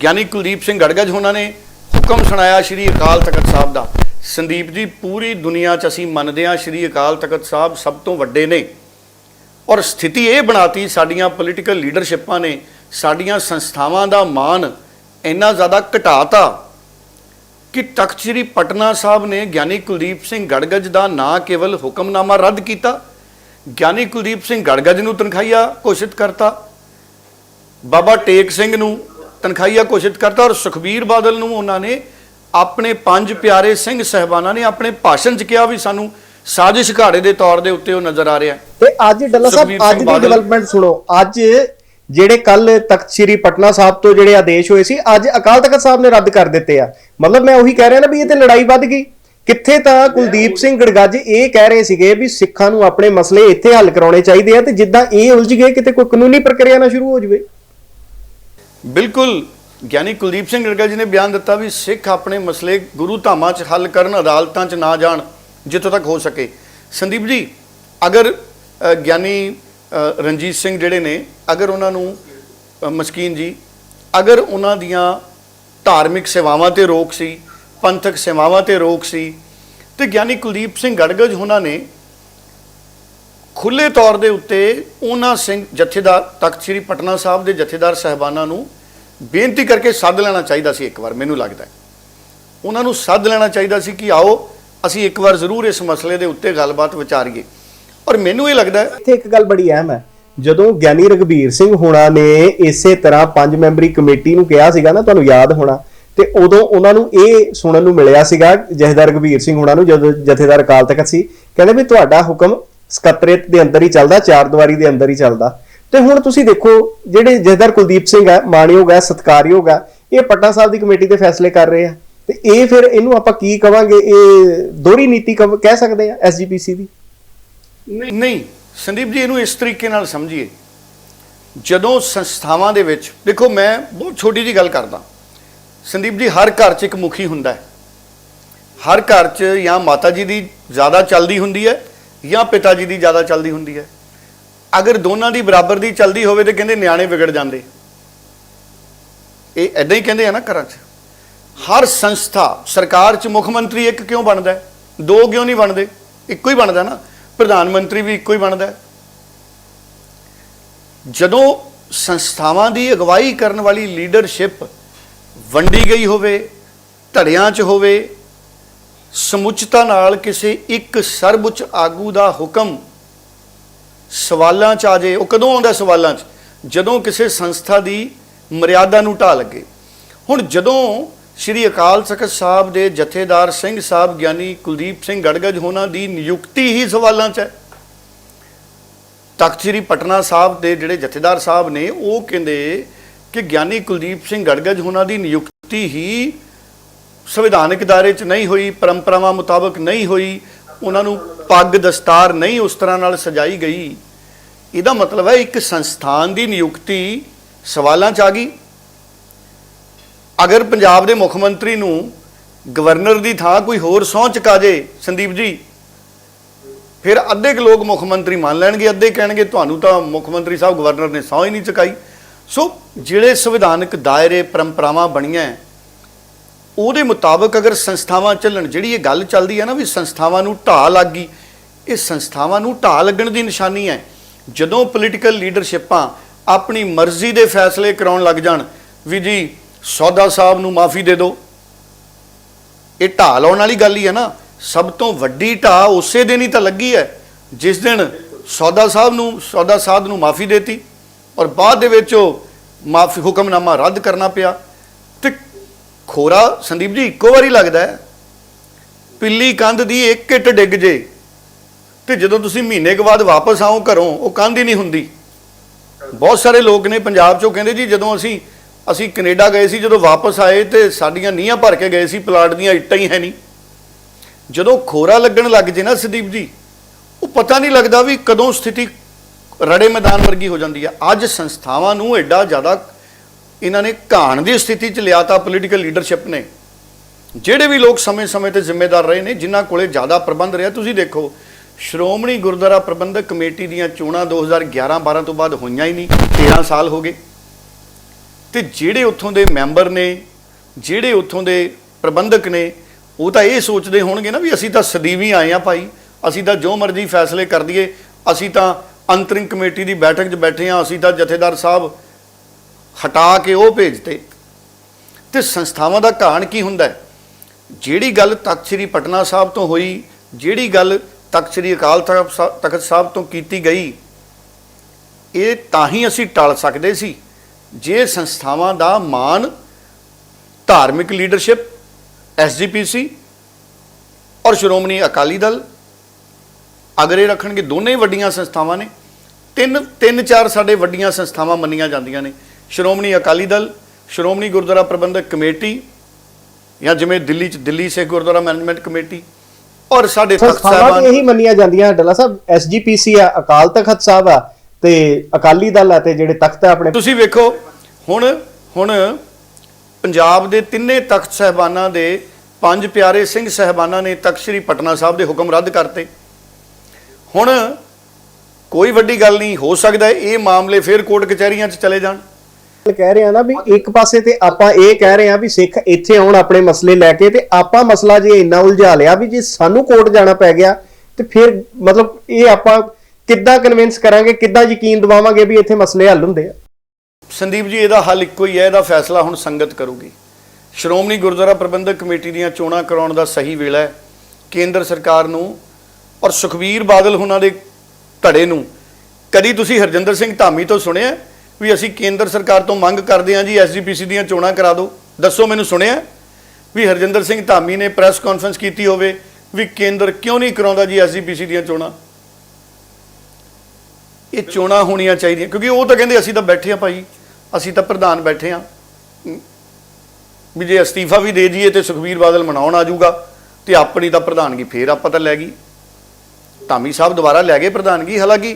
ਗਿਆਨੀ ਕੁਲਦੀਪ ਸਿੰਘ ਗੜਗੜ ਹੋਣਾ ਨੇ ਹੁਕਮ ਸੁਣਾਇਆ ਸ਼੍ਰੀ ਅਕਾਲ ਤਖਤ ਸਾਹਿਬ ਦਾ, ਸੰਦੀਪ ਜੀ, ਪੂਰੀ ਦੁਨੀਆ 'ਚ ਅਸੀਂ ਮੰਨਦੇ ਹਾਂ ਸ਼੍ਰੀ ਅਕਾਲ ਤਖਤ ਸਾਹਿਬ ਸਭ ਤੋਂ ਵੱਡੇ ਨੇ। ਔਰ ਸਥਿਤੀ ਇਹ ਬਣਾਤੀ ਸਾਡੀਆਂ ਪੋਲੀਟੀਕਲ ਲੀਡਰਸ਼ਿਪਾਂ ਨੇ ਸਾਡੀਆਂ ਸੰਸਥਾਵਾਂ ਦਾ ਮਾਣ ਇੰਨਾ ਜ਼ਿਆਦਾ ਘਟਾਤਾ ਕਿ ਤਖਤ ਸ੍ਰੀ ਪਟਨਾ ਸਾਹਿਬ ਨੇ ਗਿਆਨੀ ਕੁਲਦੀਪ ਸਿੰਘ ਗੜਗੜ ਦਾ ਨਾ ਕੇਵਲ ਹੁਕਮਨਾਮਾ ਰੱਦ ਕੀਤਾ ਗਿਆਨੀ ਕੁਲਦੀਪ ਸਿੰਘ ਗੜਗੜ ਨੂੰ ਤਨਖਾਹੀਆ ਘੋਸ਼ਿਤ ਕਰਤਾ ਬਾਬਾ ਟੇਕ ਸਿੰਘ ਨੂੰ ਤਨਖਾਹੀਆ ਘੋਸ਼ਿਤ ਕਰਤਾ ਔਰ ਸੁਖਬੀਰ ਬਾਦਲ ਨੂੰ ਉਹਨਾਂ ਨੇ ਆਪਣੇ ਪੰਜ ਪਿਆਰੇ ਸਿੰਘ ਸਹਿਬਾਨਾਂ ਨੇ ਆਪਣੇ ਭਾਸ਼ਣ 'ਚ ਕਿਹਾ ਵੀ ਸਾਨੂੰ ਸਾਜ਼ਿਸ਼ ਘਾੜੇ ਦੇ ਤੌਰ ਦੇ ਉੱਤੇ ਉਹ ਨਜ਼ਰ ਆ ਰਿਹਾ ਤੇ ਅੱਜ ਡੱਲਾ ਸਾਹਿਬ ਅੱਜ ਦੀ। ਡਿਵੈਲਪਮੈਂਟ ਸੁਣੋ ਅੱਜ ਜਿਹੜੇ ਕੱਲ ਤਖਤ ਸ੍ਰੀ ਪਟਨਾ ਸਾਹਿਬ ਤੋਂ ਜਿਹੜੇ ਆਦੇਸ਼ ਹੋਏ ਸੀ ਅੱਜ ਅਕਾਲ ਤਖਤ ਸਾਹਿਬ ਨੇ ਰੱਦ ਕਰ ਦਿੱਤੇ ਆ। ਮਤਲਬ ਮੈਂ ਉਹੀ ਕਹਿ ਰਿਹਾ ਨਾ ਵੀ ਇਹ ਤੇ ਲੜਾਈ ਵੱਧ ਗਈ। ਕਿੱਥੇ ਤਾਂ ਕੁਲਦੀਪ ਸਿੰਘ ਗੜਗੱਜ ਇਹ ਕਹਿ ਰਹੇ ਸੀਗੇ ਵੀ ਸਿੱਖਾਂ ਨੂੰ ਆਪਣੇ ਮਸਲੇ ਇੱਥੇ ਹੱਲ ਕਰਾਉਣੇ ਚਾਹੀਦੇ ਆ ਤੇ ਜਿੱਦਾਂ ਇਹ ਉਲਝ ਗਏ ਕਿਤੇ ਕੋਈ ਕਾਨੂੰਨੀ ਪ੍ਰਕਿਰਿਆ ਨਾ ਸ਼ੁਰੂ ਹੋ ਜਾਵੇ। ਬਿਲਕੁਲ। ਗਿਆਨੀ ਕੁਲਦੀਪ ਸਿੰਘ ਗੜਗੜ ਜੀ ਨੇ ਬਿਆਨ ਦਿੱਤਾ ਵੀ ਸਿੱਖ ਆਪਣੇ ਮਸਲੇ ਗੁਰੂ ਧਾਮਾਂ 'ਚ ਹੱਲ ਕਰਨ ਅਦਾਲਤਾਂ 'ਚ ਨਾ ਜਾਣ ਜਿੱਥੋਂ ਤੱਕ ਹੋ ਸਕੇ। ਸੰਦੀਪ ਜੀ ਅਗਰ ਗਿਆਨੀ ਰਣਜੀਤ ਸਿੰਘ ਜਿਹੜੇ ਨੇ, ਅਗਰ ਉਹਨਾਂ ਨੂੰ ਮਸਕੀਨ ਜੀ, ਅਗਰ ਉਹਨਾਂ ਦੀਆਂ ਧਾਰਮਿਕ ਸੇਵਾਵਾਂ ਤੇ ਰੋਕ ਸੀ, ਪੰਥਕ ਸੇਵਾਵਾਂ ਤੇ ਰੋਕ ਸੀ, ਤੇ ਗਿਆਨੀ ਕੁਲਦੀਪ ਸਿੰਘ ਗੜਗੜ ਉਹਨਾਂ ਨੇ ਖੁੱਲੇ ਤੌਰ ਦੇ ਉੱਤੇ ਉਹਨਾਂ ਸਿੰਘ ਜਥੇਦਾਰ, ਤਖਤ ਸ੍ਰੀ ਪਟਨਾ ਸਾਹਿਬ ਦੇ ਜਥੇਦਾਰ ਸਹਿਬਾਨਾਂ ਨੂੰ ਬੇਨਤੀ ਕਰਕੇ ਸੱਦ ਲੈਣਾ ਚਾਹੀਦਾ ਸੀ ਇੱਕ ਵਾਰ, ਮੈਨੂੰ ਲੱਗਦਾ ਉਹਨਾਂ ਨੂੰ ਸੱਦ ਲੈਣਾ ਚਾਹੀਦਾ ਸੀ ਕਿ ਆਓ, ਅਸੀਂ ਇੱਕ ਵਾਰ ਜ਼ਰੂਰ ਇਸ ਮਸਲੇ ਦੇ ਉੱਤੇ ਗੱਲਬਾਤ ਵਿਚਾਰੀਏ। ਔਰ ਮੈਨੂੰ ਇਹ ਲੱਗਦਾ ਹੈ ਇੱਥੇ ਇੱਕ ਗੱਲ ਬੜੀ ਅਹਿਮ ਹੈ। ਜਦੋਂ ਗਿਆਨੀ ਰਗਵੀਰ ਸਿੰਘ ਹੁਣਾਂ ਨੇ ਇਸੇ ਤਰ੍ਹਾਂ ਪੰਜ ਮੈਂਬਰੀ ਕਮੇਟੀ ਨੂੰ ਕਿਹਾ ਸੀਗਾ ਨਾ, ਤੁਹਾਨੂੰ ਯਾਦ ਹੋਣਾ, ਤੇ ਉਦੋਂ ਉਹਨਾਂ ਨੂੰ ਇਹ ਸੁਣਨ ਨੂੰ ਮਿਲਿਆ ਸੀਗਾ, ਜਥੇਦਾਰ ਰਗਵੀਰ ਸਿੰਘ ਹੁਣਾਂ ਨੂੰ, ਜਦੋਂ ਜਥੇਦਾਰ ਅਕਾਲ ਤਖਤ ਸੀ, ਕਹਿੰਦੇ ਵੀ ਤੁਹਾਡਾ ਹੁਕਮ ਸਕੱਤਰੇਤ ਦੇ ਅੰਦਰ ਹੀ ਚੱਲਦਾ ਚਾਰ ਦੀਵਾਰੀ ਦੇ ਅੰਦਰ ਹੀ ਚੱਲਦਾ। ਤੇ ਹੁਣ ਤੁਸੀਂ ਦੇਖੋ, ਜਿਹੜੇ ਜਥੇਦਾਰ ਕੁਲਦੀਪ ਸਿੰਘ ਹੈ, ਮਾਣਯੋਗ ਹੈ, ਸਤਕਾਰਯੋਗ ਹੈ, ਇਹ ਪਟਨਾ ਸਾਹਿਬ ਦੀ ਕਮੇਟੀ ਦੇ ਫੈਸਲੇ ਕਰ ਰਹੇ ਆ। ਤੇ ਇਹ ਫਿਰ ਇਹਨੂੰ ਆਪਾਂ ਕੀ ਕਵਾਂਗੇ? ਇਹ ਦੋਹਰੀ ਨੀਤੀ ਕਹਿ ਸਕਦੇ ਆ ਐਸਜੀਪੀਸੀ ਦੀ। ਨਹੀਂ ਸੰਦੀਪ ਜੀ, ਇਹਨੂੰ ਇਸ ਤਰੀਕੇ ਨਾਲ ਸਮਝੀਏ। ਜਦੋਂ ਸੰਸਥਾਵਾਂ ਦੇ ਵਿੱਚ, ਦੇਖੋ ਮੈਂ ਬਹੁਤ ਛੋਟੀ ਜੀ ਗੱਲ ਕਰਦਾ। ਸੰਦੀਪ ਜੀ, ਹਰ ਘਰ 'ਚ ਇੱਕ ਮੁਖੀ ਹੁੰਦਾ ਹੈ। ਹਰ ਘਰ 'ਚ ਜਾਂ ਮਾਤਾ ਜੀ ਦੀ ਜ਼ਿਆਦਾ ਚੱਲਦੀ ਹੁੰਦੀ ਹੈ, ਜਾਂ ਪਿਤਾ ਜੀ ਦੀ ਜ਼ਿਆਦਾ ਚੱਲਦੀ ਹੁੰਦੀ ਹੈ। ਅਗਰ ਦੋਨਾਂ ਦੀ ਬਰਾਬਰ ਦੀ ਚੱਲਦੀ ਹੋਵੇ ਤੇ ਕਹਿੰਦੇ ਨਿਆਣੇ ਵਿਗੜ ਜਾਂਦੇ। ਇਹ ਐਦਾਂ ਹੀ ਕਹਿੰਦੇ ਆ ਨਾ ਘਰਾਂ 'ਚ। ਹਰ ਸੰਸਥਾ, ਸਰਕਾਰ 'ਚ ਮੁੱਖ ਮੰਤਰੀ ਇੱਕ ਕਿਉਂ ਬਣਦਾ ਦੋ ਕਿਉਂ ਨਹੀਂ ਬਣਦੇ? ਇੱਕੋ ਹੀ ਬਣਦਾ ਨਾ। ਪ੍ਰਧਾਨ ਮੰਤਰੀ ਵੀ ਇੱਕੋ ਹੀ ਬਣਦਾ ਹੈ। ਜਦੋਂ ਸੰਸਥਾਵਾਂ ਦੀ ਅਗਵਾਈ ਕਰਨ ਵਾਲੀ ਲੀਡਰਸ਼ਿਪ ਵੰਡੀ ਗਈ ਹੋਵੇ, ਧੜਿਆਂ 'ਚ ਹੋਵੇ, ਸਮੁੱਚਤਾ ਨਾਲ ਕਿਸੇ ਇੱਕ ਸਰਬਉੱਚ ਆਗੂ ਦਾ ਹੁਕਮ ਸਵਾਲਾਂ 'ਚ ਆ ਜੇ ਉਹ ਕਦੋਂ ਆਉਂਦਾ ਸਵਾਲਾਂ 'ਚ ਜਦੋਂ ਕਿਸੇ ਸੰਸਥਾ ਦੀ ਮਰਿਆਦਾ ਨੂੰ ਢਾ ਲੱਗੇ ਹੁਣ ਜਦੋਂ ਸ੍ਰੀ ਅਕਾਲ ਤਖਤ ਸਾਹਿਬ ਦੇ ਜਥੇਦਾਰ ਸਿੰਘ ਸਾਹਿਬ ਗਿਆਨੀ ਕੁਲਦੀਪ ਸਿੰਘ ਗੜਗੜ ਹੋਣਾ ਦੀ ਨਿਯੁਕਤੀ ਹੀ ਸਵਾਲਾਂ 'ਚ ਹੈ। ਤਖਤ ਸ੍ਰੀ ਪਟਨਾ ਸਾਹਿਬ ਦੇ ਜਿਹੜੇ ਜਥੇਦਾਰ ਸਾਹਿਬ ਨੇ, ਉਹ ਕਹਿੰਦੇ ਕਿ ਗਿਆਨੀ ਕੁਲਦੀਪ ਸਿੰਘ ਗੜਗੜ ਹੋਣਾ ਦੀ ਨਿਯੁਕਤੀ ਹੀ ਸੰਵਿਧਾਨਕ ਦਾਇਰੇ 'ਚ ਨਹੀਂ ਹੋਈ, ਪਰੰਪਰਾਵਾਂ ਮੁਤਾਬਕ ਨਹੀਂ ਹੋਈ, ਉਹਨਾਂ ਨੂੰ ਪੱਗ ਦਸਤਾਰ ਨਹੀਂ ਉਸ ਤਰ੍ਹਾਂ ਨਾਲ ਸਜਾਈ ਗਈ। ਇਹਦਾ ਮਤਲਬ ਹੈ ਇੱਕ ਸੰਸਥਾਨ ਦੀ ਨਿਯੁਕਤੀ ਸਵਾਲਾਂ 'ਚ ਆ ਗਈ। ਅਗਰ ਪੰਜਾਬ ਦੇ ਮੁੱਖ ਮੰਤਰੀ ਨੂੰ ਗਵਰਨਰ ਦੀ ਥਾਂ ਕੋਈ ਹੋਰ ਸਹੁੰ ਚੁਕਾ ਜੇ, ਸੰਦੀਪ ਜੀ, ਫਿਰ ਅੱਧੇ ਕੁ ਲੋਕ ਮੁੱਖ ਮੰਤਰੀ ਮੰਨ ਲੈਣਗੇ, ਅੱਧੇ ਕਹਿਣਗੇ ਤੁਹਾਨੂੰ ਤਾਂ ਮੁੱਖ ਮੰਤਰੀ ਸਾਹਿਬ ਗਵਰਨਰ ਨੇ ਸਹੁੰ ਹੀ ਨਹੀਂ ਚੁਕਾਈ। ਸੋ ਜਿਹੜੇ ਸੰਵਿਧਾਨਕ ਦਾਇਰੇ, ਪਰੰਪਰਾਵਾਂ ਬਣੀਆਂ, ਉਹਦੇ ਮੁਤਾਬਕ ਅਗਰ ਸੰਸਥਾਵਾਂ ਚੱਲਣ, ਜਿਹੜੀ ਇਹ ਗੱਲ ਚੱਲਦੀ ਹੈ ਨਾ ਵੀ ਸੰਸਥਾਵਾਂ ਨੂੰ ਢਾਹ ਲੱਗ ਗਈ, ਇਹ ਸੰਸਥਾਵਾਂ ਨੂੰ ਢਾਹ ਲੱਗਣ ਦੀ ਨਿਸ਼ਾਨੀ ਹੈ। ਜਦੋਂ ਪੋਲੀਟੀਕਲ ਲੀਡਰਸ਼ਿਪਾਂ ਆਪਣੀ ਮਰਜ਼ੀ ਦੇ ਫੈਸਲੇ ਕਰਾਉਣ ਲੱਗ ਜਾਣ, ਵੀ ਜੀ ਸੌਦਾ ਸਾਹਿਬ ਨੂੰ ਮਾਫੀ ਦੇ ਦਿਓ। ਇਹ ਢਾਹ ਲਾਉਣ ਵਾਲੀ ਗੱਲ ਹੀ ਹੈ ਨਾ। ਸਭ ਤੋਂ ਵੱਡੀ ਢਾਹ ਉਸੇ ਦਿਨ ਹੀ ਤਾਂ ਲੱਗੀ ਹੈ, ਜਿਸ ਦਿਨ ਸੌਦਾ ਸਾਹਿਬ ਨੂੰ, ਸੌਦਾ ਸਾਧ ਨੂੰ ਮਾਫੀ ਦੇਤੀ ਔਰ ਬਾਅਦ ਦੇ ਵਿੱਚ ਉਹ ਮਾਫੀ, ਹੁਕਮਨਾਮਾ ਰੱਦ ਕਰਨਾ ਪਿਆ। ਤੇ ਖੋਰਾ ਸੰਦੀਪ ਜੀ, ਇੱਕੋ ਵਾਰੀ ਲੱਗਦਾ ਹੈ, ਪਿੱਲੀ ਕੰਧ ਦੀ ਇੱਕ ਇੱਟ ਡਿੱਗ ਜੇ ਤੇ ਜਦੋਂ ਤੁਸੀਂ ਮਹੀਨੇ ਕੁ ਬਾਅਦ ਵਾਪਸ ਆਓ ਘਰੋਂ, ਉਹ ਕੰਧ ਹੀ ਨਹੀਂ ਹੁੰਦੀ। ਬਹੁਤ ਸਾਰੇ ਲੋਕ ਨੇ ਪੰਜਾਬ ਚੋਂ ਕਹਿੰਦੇ ਜੀ, ਜਦੋਂ ਅਸੀਂ ਅਸੀਂ ਕੈਨੇਡਾ ਗਏ ਸੀ, ਜਦੋਂ ਵਾਪਸ ਆਏ ਤੇ ਸਾਡੀਆਂ ਨੀਹਾਂ ਭਰ ਕੇ ਗਏ ਸੀ, ਪਲਾਟ ਦੀਆਂ ਇੱਟਾਂ ਹੀ ਹੈ ਨਹੀਂ। ਜਦੋਂ ਖੋਰਾ ਲੱਗਣ ਲੱਗ ਜੇ ਨਾ ਸੰਦੀਪ ਜੀ, ਉਹ ਪਤਾ ਨਹੀਂ ਲੱਗਦਾ ਵੀ ਕਦੋਂ ਸਥਿਤੀ ਰੜੇ ਮੈਦਾਨ ਵਰਗੀ ਹੋ ਜਾਂਦੀ ਹੈ। ਅੱਜ ਸੰਸਥਾਵਾਂ ਨੂੰ ਐਡਾ ਜ਼ਿਆਦਾ ਇਹਨਾਂ ਨੇ ਘਾਣ ਦੀ ਸਥਿਤੀ 'ਚ ਲਿਆ ਲਿਆਤਾ ਪੋਲੀਟੀਕਲ ਲੀਡਰਸ਼ਿਪ ਨੇ। ਜਿਹੜੇ ਵੀ ਲੋਕ ਸਮੇਂ-ਸਮੇਂ ਤੇ ਜ਼ਿੰਮੇਦਾਰ ਰਹੇ ਨੇ, ਜਿਨ੍ਹਾਂ ਕੋਲੇ ਜ਼ਿਆਦਾ ਪ੍ਰਬੰਧ ਰਿਹਾ, ਤੁਸੀਂ ਦੇਖੋ, ਸ਼੍ਰੋਮਣੀ ਗੁਰਦੁਆਰਾ ਪ੍ਰਬੰਧਕ ਕਮੇਟੀ ਦੀਆਂ ਚੋਣਾਂ 2011-12 ਤੋਂ ਬਾਅਦ ਹੋਈਆਂ ਹੀ ਨਹੀਂ 13 ਸਾਲ ਹੋ ਗਏ। ਤੇ ਜਿਹੜੇ ਉੱਥੋਂ ਦੇ ਮੈਂਬਰ ਨੇ, ਜਿਹੜੇ ਉੱਥੋਂ ਦੇ ਪ੍ਰਬੰਧਕ ਨੇ, ਉਹ ਤਾਂ ਇਹ ਸੋਚਦੇ ਹੋਣਗੇ ਨਾ ਵੀ ਅਸੀਂ ਤਾਂ ਸਦੀਵੀ ਆਏ ਆ ਭਾਈ, ਅਸੀਂ ਤਾਂ ਜੋ ਮਰਜ਼ੀ ਫੈਸਲੇ ਕਰ ਦਈਏ ਅਸੀਂ ਤਾਂ ਅੰਤਰਿੰਗ ਕਮੇਟੀ ਦੀ ਬੈਠਕ 'ਚ ਬੈਠੇ ਆ ਅਸੀਂ ਤਾਂ ਜਥੇਦਾਰ ਸਾਹਿਬ ਹਟਾ ਕੇ ਉਹ ਭੇਜਤੇ ਤੇ। ਸੰਸਥਾਵਾਂ ਦਾ ਕਾਰਨ ਕੀ ਹੁੰਦਾ? ਹੈ ਜਿਹੜੀ ਗੱਲ ਤਖਤ ਸ੍ਰੀ ਪਟਨਾ ਸਾਹਿਬ ਤੋਂ ਹੋਈ, ਜਿਹੜੀ ਗੱਲ ਤਖਤ ਸ੍ਰੀ ਅਕਾਲ ਤਖਤ ਸਾ- ਤਖਤ ਸਾਹਿਬ ਤੋਂ ਕੀਤੀ ਗਈ, ਇਹ ਤਾਂ ਹੀ ਅਸੀਂ ਟਾਲ ਸਕਦੇ ਸੀ। ਜੇ ਸੰਸਥਾਵਾਂ ਦਾ ਮਾਨ ਧਾਰਮਿਕ ਲੀਡਰਸ਼ਿਪ ਐਸਜੀਪੀਸੀ ਔਰ ਸ਼੍ਰੋਮਣੀ ਅਕਾਲੀ ਦਲ ਅਗਰ ਰੱਖਣਗੇ ਦੋਨੇ ਹੀ ਵੱਡੀਆਂ ਸੰਸਥਾਵਾਂ ਨੇ। ਤਿੰਨ ਤਿੰਨ ਚਾਰ ਸਾਡੇ ਵੱਡੀਆਂ ਸੰਸਥਾਵਾਂ ਮੰਨੀਆਂ ਜਾਂਦੀਆਂ ਨੇ। ਸ਼੍ਰੋਮਣੀ ਅਕਾਲੀ ਦਲ ਸ਼੍ਰੋਮਣੀ ਗੁਰਦੁਆਰਾ ਪ੍ਰਬੰਧਕ ਕਮੇਟੀ ਜਾਂ ਜਿਵੇਂ ਦਿੱਲੀ ਚ ਦਿੱਲੀ ਸਿੱਖ ਗੁਰਦੁਆਰਾ ਮੈਨੇਜਮੈਂਟ ਕਮੇਟੀ ਔਰ ਸਾਡੇ ਤਖਤ ਸਾਹਿਬਾਨ ਇਹੀ ਮੰਨੀਆਂ ਜਾਂਦੀਆਂ ਡੱਲਾ ਸਾਹਿਬ ਐਸਜੀਪੀਸੀ ਆ ਅਕਾਲ ਤਖਤ ਸਾਹਿਬ ਆ ਤੇ ਅਕਾਲੀ ਦਲ ਆ ਤੇ ਜਿਹੜੇ ਤਖਤ ਆ ਆਪਣੇ ਤੁਸੀਂ ਵੇਖੋ ਹੁਣ ਹੁਣ ਪੰਜਾਬ ਦੇ ਤਿੰਨੇ ਤਖਤ ਸਹਿਬਾਨਾਂ ਦੇ ਪੰਜ ਪਿਆਰੇ ਸਿੰਘ ਸਹਿਬਾਨਾਂ ਨੇ ਤਖਤ ਸ੍ਰੀ ਪਟਨਾ ਸਾਹਿਬ ਦੇ ਹੁਕਮ ਰੱਦ ਕਰਤੇ। ਹੁਣ ਕੋਈ ਵੱਡੀ ਗੱਲ ਨਹੀਂ ਹੋ ਸਕਦਾ ਹੈ ਇਹ ਮਾਮਲੇ ਫਿਰ ਕੋਰਟ ਕਚਹਿਰੀਆਂ 'ਚ ਚਲੇ ਜਾਣ। ਕਹਿ ਰਹੇ ਆ ਨਾ ਵੀ ਇੱਕ ਪਾਸੇ ਤੇ ਆਪਾਂ ਇਹ ਕਹਿ ਰਹੇ ਆ ਵੀ ਸਿੱਖ ਇੱਥੇ ਆਉਣ ਆਪਣੇ ਮਸਲੇ ਲੈ ਕੇ ਤੇ ਆਪਾਂ ਮਸਲਾ ਜੇ ਇੰਨਾ ਉਲਝਾ ਲਿਆ ਵੀ ਜੇ ਸਾਨੂੰ ਕੋਰਟ ਜਾਣਾ ਪੈ ਗਿਆ ਤੇ ਫਿਰ ਮਤਲਬ ਇਹ ਆਪਾਂ ਕਿੱਦਾਂ ਕਨਵਿੰਸ ਕਰਾਂਗੇ, ਕਿੱਦਾਂ ਯਕੀਨ ਦਿਵਾਵਾਂਗੇ ਵੀ ਇੱਥੇ ਮਸਲੇ ਹੱਲ ਹੁੰਦੇ ਆ? ਸੰਦੀਪ ਜੀ, ਇਹਦਾ ਹੱਲ ਇੱਕੋ ਹੀ ਹੈ, ਇਹਦਾ ਫੈਸਲਾ ਹੁਣ ਸੰਗਤ ਕਰੂਗੀ। ਸ਼੍ਰੋਮਣੀ ਗੁਰਦੁਆਰਾ ਪ੍ਰਬੰਧਕ ਕਮੇਟੀ ਦੀਆਂ ਚੋਣਾਂ ਕਰਾਉਣ ਦਾ ਸਹੀ ਵੇਲਾ ਹੈ। ਕੇਂਦਰ ਸਰਕਾਰ ਨੂੰ ਔਰ ਸੁਖਵੀਰ ਬਾਦਲ ਹੁਣਾਂ ਦੇ ਧੜੇ ਨੂੰ। ਕਦੀ ਤੁਸੀਂ ਹਰਜਿੰਦਰ ਸਿੰਘ ਧਾਮੀ ਤੋਂ ਸੁਣਿਆ ਵੀ ਅਸੀਂ ਕੇਂਦਰ ਸਰਕਾਰ ਤੋਂ ਮੰਗ ਕਰਦੇ ਹਾਂ ਜੀ ਐਸਜੀਪੀਸੀ ਦੀਆਂ ਚੋਣਾਂ ਕਰਾ ਦਿਓ? ਦੱਸੋ ਮੈਨੂੰ ਸੁਣਿਆ ਵੀ ਹਰਜਿੰਦਰ ਸਿੰਘ ਧਾਮੀ ਨੇ ਪ੍ਰੈਸ ਕਾਨਫਰੰਸ ਕੀਤੀ ਹੋਵੇ ਵੀ ਕੇਂਦਰ ਕਿਉਂ ਨਹੀਂ ਕਰਾਉਂਦਾ ਜੀ ਐਸਜੀਪੀਸੀ ਦੀਆਂ ਚੋਣਾਂ? ਇਹ ਚੋਣਾਂ ਹੋਣੀਆਂ ਚਾਹੀਦੀਆਂ ਕਿਉਂਕਿ ਉਹ ਤਾਂ ਕਹਿੰਦੇ ਅਸੀਂ ਤਾਂ ਬੈਠੇ ਆ ਭਾਈ ਅਸੀਂ ਤਾਂ ਪ੍ਰਧਾਨ ਬੈਠੇ ਆ ਵੀ ਜੇ ਅਸਤੀਫਾ ਵੀ ਦੇ ਦਈਏ ਤੇ ਸੁਖਬੀਰ ਬਾਦਲ ਮਨਾਉਣ ਆ ਜਾਊਗਾ ਤੇ ਆਪਣੀ ਤਾਂ ਪ੍ਰਧਾਨਗੀ ਫੇਰ ਆਪਾਂ ਤਾਂ ਲੈ ਗਈ। ਧਾਮੀ ਸਾਹਿਬ ਦੁਬਾਰਾ ਲੈ ਗਏ ਪ੍ਰਧਾਨਗੀ ਹਾਲਾਂਕਿ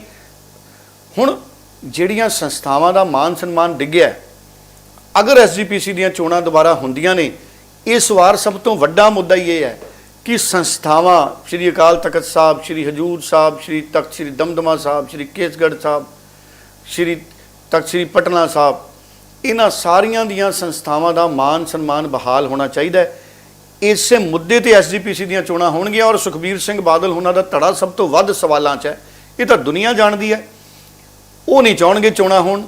ਹੁਣ ਜਿਹੜੀਆਂ ਸੰਸਥਾਵਾਂ ਦਾ ਮਾਨ ਸਨਮਾਨ ਡਿੱਗਿਆ ਹੈ, ਅਗਰ ਐਸਜੀਪੀਸੀ ਦੀਆਂ ਚੋਣਾਂ ਦੁਬਾਰਾ ਹੁੰਦੀਆਂ ਨੇ ਇਸ ਵਾਰ ਸਭ ਤੋਂ ਵੱਡਾ ਮੁੱਦਾ ਹੀ ਇਹ ਹੈ ਕਿ ਸੰਸਥਾਵਾਂ ਸ੍ਰੀ ਅਕਾਲ ਤਖਤ ਸਾਹਿਬ, ਸ੍ਰੀ ਹਜੂਰ ਸਾਹਿਬ, ਸ੍ਰੀ ਤਖਤ ਸ੍ਰੀ ਦਮਦਮਾ ਸਾਹਿਬ, ਸ੍ਰੀ ਕੇਸਗੜ੍ਹ ਸਾਹਿਬ, ਸ੍ਰੀ ਤਖਤ ਸ੍ਰੀ ਪਟਨਾ ਸਾਹਿਬ, ਇਹਨਾਂ ਸਾਰੀਆਂ ਦੀਆਂ ਸੰਸਥਾਵਾਂ ਦਾ ਮਾਨ ਸਨਮਾਨ ਬਹਾਲ ਹੋਣਾ ਚਾਹੀਦਾ ਹੈ। ਇਸੇ ਮੁੱਦੇ ਤੇ ਐਸਜੀਪੀਸੀ ਦੀਆਂ ਚੋਣਾਂ ਹੋਣਗੀਆਂ ਔਰ ਸੁਖਬੀਰ ਸਿੰਘ ਬਾਦਲ ਉਹਨਾਂ ਦਾ ਧੜਾ ਸਭ ਤੋਂ ਵੱਧ ਸਵਾਲਾਂ 'ਚ ਹੈ। ਇਹ ਤਾਂ ਦੁਨੀਆ ਜਾਣਦੀ ਹੈ। ਉਹ ਨਹੀਂ ਚਾਹਣਗੇ ਚੋਣਾਂ ਹੋਣ,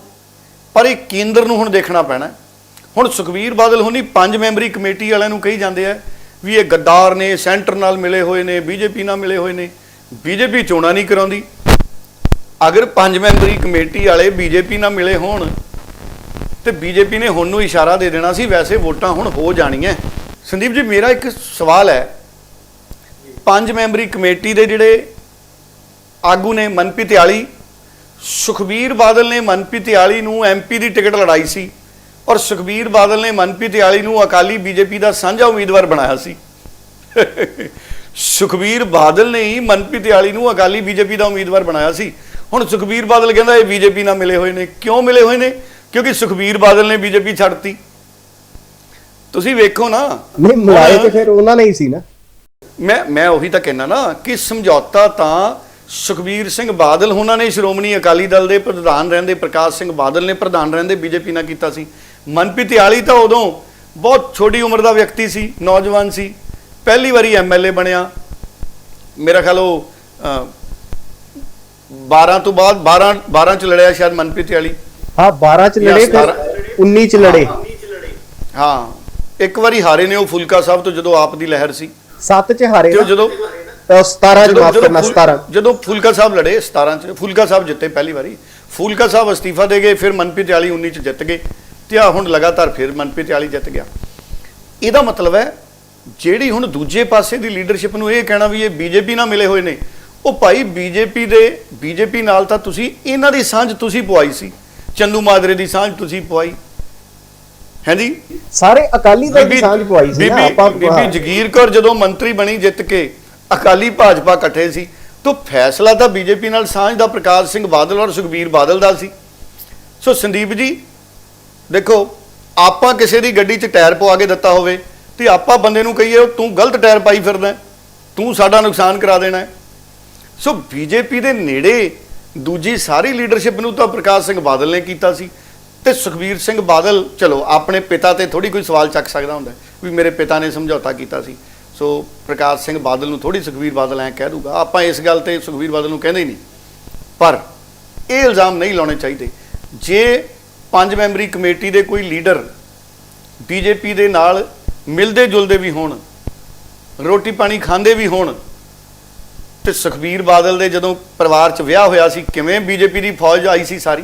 ਪਰ ਇਹ ਕੇਂਦਰ ਨੂੰ ਹੁਣ ਦੇਖਣਾ ਪੈਣਾ ਹੁਣ ਸੁਖਬੀਰ ਬਾਦਲ ਹੋਣੀ ਪੰਜ ਮੈਂਬਰੀ ਕਮੇਟੀ ਵਾਲਿਆਂ ਨੂੰ ਕਹੀ ਜਾਂਦੇ ਆ ਵੀ ਇਹ ਗੱਦਾਰ ਨੇ, ਸੈਂਟਰ ਨਾਲ ਮਿਲੇ ਹੋਏ ਨੇ, ਬੀਜੇਪੀ ਨਾਲ ਮਿਲੇ ਹੋਏ ਨੇ, ਬੀਜੇਪੀ ਚੋਣਾਂ ਨਹੀਂ ਕਰਾਉਂਦੀ। ਅਗਰ ਪੰਜ ਮੈਂਬਰੀ ਕਮੇਟੀ ਵਾਲੇ ਬੀਜੇਪੀ ਨਾਲ ਮਿਲੇ ਹੋਣ, ਤੇ ਬੀਜੇਪੀ ਨੇ ਹੁਣ ਨੂੰ ਇਸ਼ਾਰਾ ਦੇ ਦੇਣਾ ਸੀ, ਵੈਸੇ ਵੋਟਾਂ ਹੁਣ ਹੋ ਜਾਣੀਆਂ। ਸੰਦੀਪ ਜੀ, ਮੇਰਾ ਇੱਕ ਸਵਾਲ ਹੈ। ਪੰਜ ਮੈਂਬਰੀ ਕਮੇਟੀ ਦੇ ਜਿਹੜੇ ਆਗੂ ਨੇ ਮਨਪ੍ਰੀਤ ਆਲੀ ਸੁਖਬੀਰ ਬਾਦਲ ਨੇ ਮਨਪ੍ਰੀਤ ਆਲੀ ਨੂੰ ਐਮਪੀ ਦੀ ਟਿਕਟ ਲੜਾਈ ਸੀ। ਔਰ ਸੁਖਬੀਰ ਬਾਦਲ ਨੇ ਮਨਪ੍ਰੀਤ ਆਲੀ ਨੂੰ ਅਕਾਲੀ ਬੀਜੇਪੀ ਦਾ ਸਾਂਝਾ ਉਮੀਦਵਾਰ ਬਣਾਇਆ ਸੀ। ਸੁਖਬੀਰ ਬਾਦਲ ਨੇ ਹੀ ਮਨਪ੍ਰੀਤ ਆਲੀ ਨੂੰ ਅਕਾਲੀ ਬੀਜੇਪੀ ਦਾ ਉਮੀਦਵਾਰ ਬਣਾਇਆ ਸੀ। ਹੁਣ ਸੁਖਬੀਰ ਬਾਦਲ ਕਹਿੰਦਾ ਇਹ ਬੀਜੇਪੀ ਨਾਲ ਮਿਲੇ ਹੋਏ ਨੇ। ਕਿਉਂ ਮਿਲੇ ਹੋਏ ਨੇ? ਕਿਉਂਕਿ ਸੁਖਬੀਰ ਬਾਦਲ ਨੇ ਬੀਜੇਪੀ ਛੱਡਤੀ। ਤੁਸੀਂ ਵੇਖੋ ਨਾ। ਨਹੀਂ ਮਿਲਾਏ ਤੇ ਫਿਰ ਉਹਨਾਂ ਨੇ ਹੀ ਸੀ ਨਾ। ਮੈਂ ਮੈਂ ਉਹੀ ਤਾਂ ਕਹਿਣਾ ਨਾ ਕਿ ਸਮਝੌਤਾ ਤਾਂ ਸੁਖਬੀਰ ਸਿੰਘ ਬਾਦਲ ਉਹਨਾਂ ਨੇ ਸ਼੍ਰੋਮਣੀ ਅਕਾਲੀ ਦਲ ਦੇ ਪ੍ਰਧਾਨ ਰਹਿੰਦੇ ਪ੍ਰਕਾਸ਼ ਸਿੰਘ ਬਾਦਲ ਨੇ ਪ੍ਰਧਾਨ ਰਹਿੰਦੇ ਬੀਜੇਪੀ ਨਾਲ ਕੀਤਾ ਸੀ। ਮਨਪ੍ਰੀਤ ਆਲੀ ਤਾਂ ਉਦੋਂ ਬਹੁਤ ਛੋਟੀ ਉਮਰ ਦਾ ਵਿਅਕਤੀ ਸੀ ਨੌਜਵਾਨ ਸੀ ਪਹਿਲੀ ਵਾਰੀ ਐਮਐਲਏ ਬਣਿਆ। ਮੇਰਾ ਖਿਆਲ ਉਹ ਅ, 12 ਤੋਂ ਬਾਅਦ 12 12 ਚ ਲੜਿਆ ਸ਼ਾਇਦ ਮਨਪ੍ਰੀਤ ਆਲੀ ਹਾਂ 12 ਚ ਲੜੇ ਫਿਰ ਸਤਾਰਾਂ। 19 ਚ ਲੜੇ। ਹਾਂ ਇੱਕ ਵਾਰੀ ਹਾਰੇ ਨੇ ਉਹ ਫੁਲਕਾ ਸਾਹਿਬ ਤੋਂ ਜਦੋਂ ਆਪ ਦੀ ਲਹਿਰ ਸੀ। 7 ਚ ਹਾਰੇ ਤੇ। ਜਦੋਂ ਅਹ 17 ਚ ਮਾਫ ਕਰਨਾ ਫੁਲ- 17 ਜਦੋਂ ਫੂਲਕਾ ਸਾਹਿਬ ਲੜੇ 17 ਚ ਫੂਲਕਾ ਸਾਹਿਬ ਜਿੱਤੇ ਪਹਿਲੀ ਵਾਰੀ। ਫੂਲਕਾ ਸਾਹਿਬ ਅਸਤੀਫਾ ਦੇ ਗਏ ਫਿਰ ਮਨਪ੍ਰੀਤ ਆਲੀ 19 ਚ ਜਿੱਤ ਗਏ। ਤੇ ਆ ਹੁਣ ਲਗਾਤਾਰ ਫਿਰ ਮਨਪ੍ਰੀਤ ਆਲੀ ਜਿੱਤ ਗਿਆ। ਇਹਦਾ ਮਤਲਬ ਹੈ ਜਿਹੜੀ ਹੁਣ ਦੂਜੇ ਪਾਸੇ ਦੀ ਲੀਡਰਸ਼ਿਪ ਨੂੰ ਇਹ ਕਹਿਣਾ ਵੀ ਇਹ ਬੀਜੇਪੀ ਨਾਲ ਮਿਲੇ ਹੋਏ ਨੇ ਉਹ ਭਾਈ ਬੀਜੇਪੀ ਦੇ ਬੀਜੇਪੀ ਨਾਲ ਤਾਂ ਤੁਸੀਂ ਇਹਨਾਂ ਦੀ ਸਾਂਝ ਤੁਸੀਂ ਪਵਾਈ ਸੀ। ਚੰਦੂ ਮਾਜਰੇ ਦੀ ਸਾਂਝ ਤੁਸੀਂ ਪਵਾਈ ਹੈਂਜੀ ਸਾਰੇ ਅਕਾਲੀ ਦਲ ਦੀ ਸਾਂਝ ਪਵਾਈ ਸੀ ਨਾ ਆਪਾਂ ਬੀਬੀ ਜਗੀਰ ਕੌਰ ਜਦੋਂ ਮੰਤਰੀ ਬਣੀ ਜਿੱਤ ਕੇ ਅਕਾਲੀ ਭਾਜਪਾ ਇਕੱਠੇ ਸੀ ਤਾਂ ਫੈਸਲਾ ਤਾਂ ਬੀਜੇਪੀ ਨਾਲ ਸਾਂਝ ਦਾ ਪ੍ਰਕਾਸ਼ ਸਿੰਘ ਬਾਦਲ ਔਰ ਸੁਖਬੀਰ ਬਾਦਲ ਦਾ ਸੀ। ਸੋ ਸੰਦੀਪ ਜੀ ਦੇਖੋ, ਆਪਾਂ ਕਿਸੇ ਦੀ ਗੱਡੀ 'ਚ ਟਾਇਰ ਪਵਾ ਕੇ ਦਿੱਤਾ ਹੋਵੇ ਤੇ ਆਪਾਂ ਬੰਦੇ ਨੂੰ ਕਹੀਏ, ਤੂੰ ਗਲਤ ਟਾਇਰ ਪਾਈ ਫਿਰਦਾ ਤੂੰ ਸਾਡਾ ਨੁਕਸਾਨ ਕਰਾ ਦੇਣਾ ਹੈ। ਸੋ ਬੀਜੇਪੀ ਦੇ ਨੇੜੇ ਦੂਜੀ ਸਾਰੀ ਲੀਡਰਸ਼ਿਪ ਨੂੰ ਤਾਂ ਪ੍ਰਕਾਸ਼ ਸਿੰਘ ਬਾਦਲ ਨੇ ਕੀਤਾ ਸੀ ਤੇ ਸੁਖਬੀਰ ਸਿੰਘ ਬਾਦਲ, ਚਲੋ, ਆਪਣੇ ਪਿਤਾ ਤੇ ਥੋੜੀ ਕੋਈ ਸਵਾਲ ਚੱਕ ਸਕਦਾ ਹੁੰਦਾ ਵੀ ਮੇਰੇ ਪਿਤਾ ਨੇ ਸਮਝੌਤਾ ਕੀਤਾ ਸੀ। ਸੋ ਪ੍ਰਕਾਸ਼ ਸਿੰਘ ਬਾਦਲ ਨੂੰ ਥੋੜੀ ਸੁਖਬੀਰ ਬਾਦਲ ਐ ਕਹਿ ਦੂਗਾ, ਆਪਾਂ ਇਸ ਗੱਲ ਤੇ ਸੁਖਬੀਰ ਬਾਦਲ ਨੂੰ ਕਹਿੰਦੇ ਹੀ ਨਹੀਂ। ਪਰ ਇਹ ਇਲਜ਼ਾਮ ਨਹੀਂ ਲਾਉਣੇ ਚਾਹੀਦੇ। ਜੇ ਪੰਜ ਮੈਂਬਰੀ ਕਮੇਟੀ ਦੇ ਕੋਈ ਲੀਡਰ ਬੀਜੇਪੀ ਦੇ ਨਾਲ ਮਿਲਦੇ ਜੁਲਦੇ ਵੀ ਹੋਣ, ਰੋਟੀ ਪਾਣੀ ਖਾਂਦੇ ਵੀ ਹੋਣ, ਤੇ ਸੁਖਬੀਰ ਬਾਦਲ ਦੇ ਜਦੋਂ ਪਰਿਵਾਰ 'ਚ ਵਿਆਹ ਹੋਇਆ ਸੀ, ਕਿਵੇਂ ਬੀਜੇਪੀ ਦੀ ਫੌਜ ਆਈ ਸੀ ਸਾਰੀ?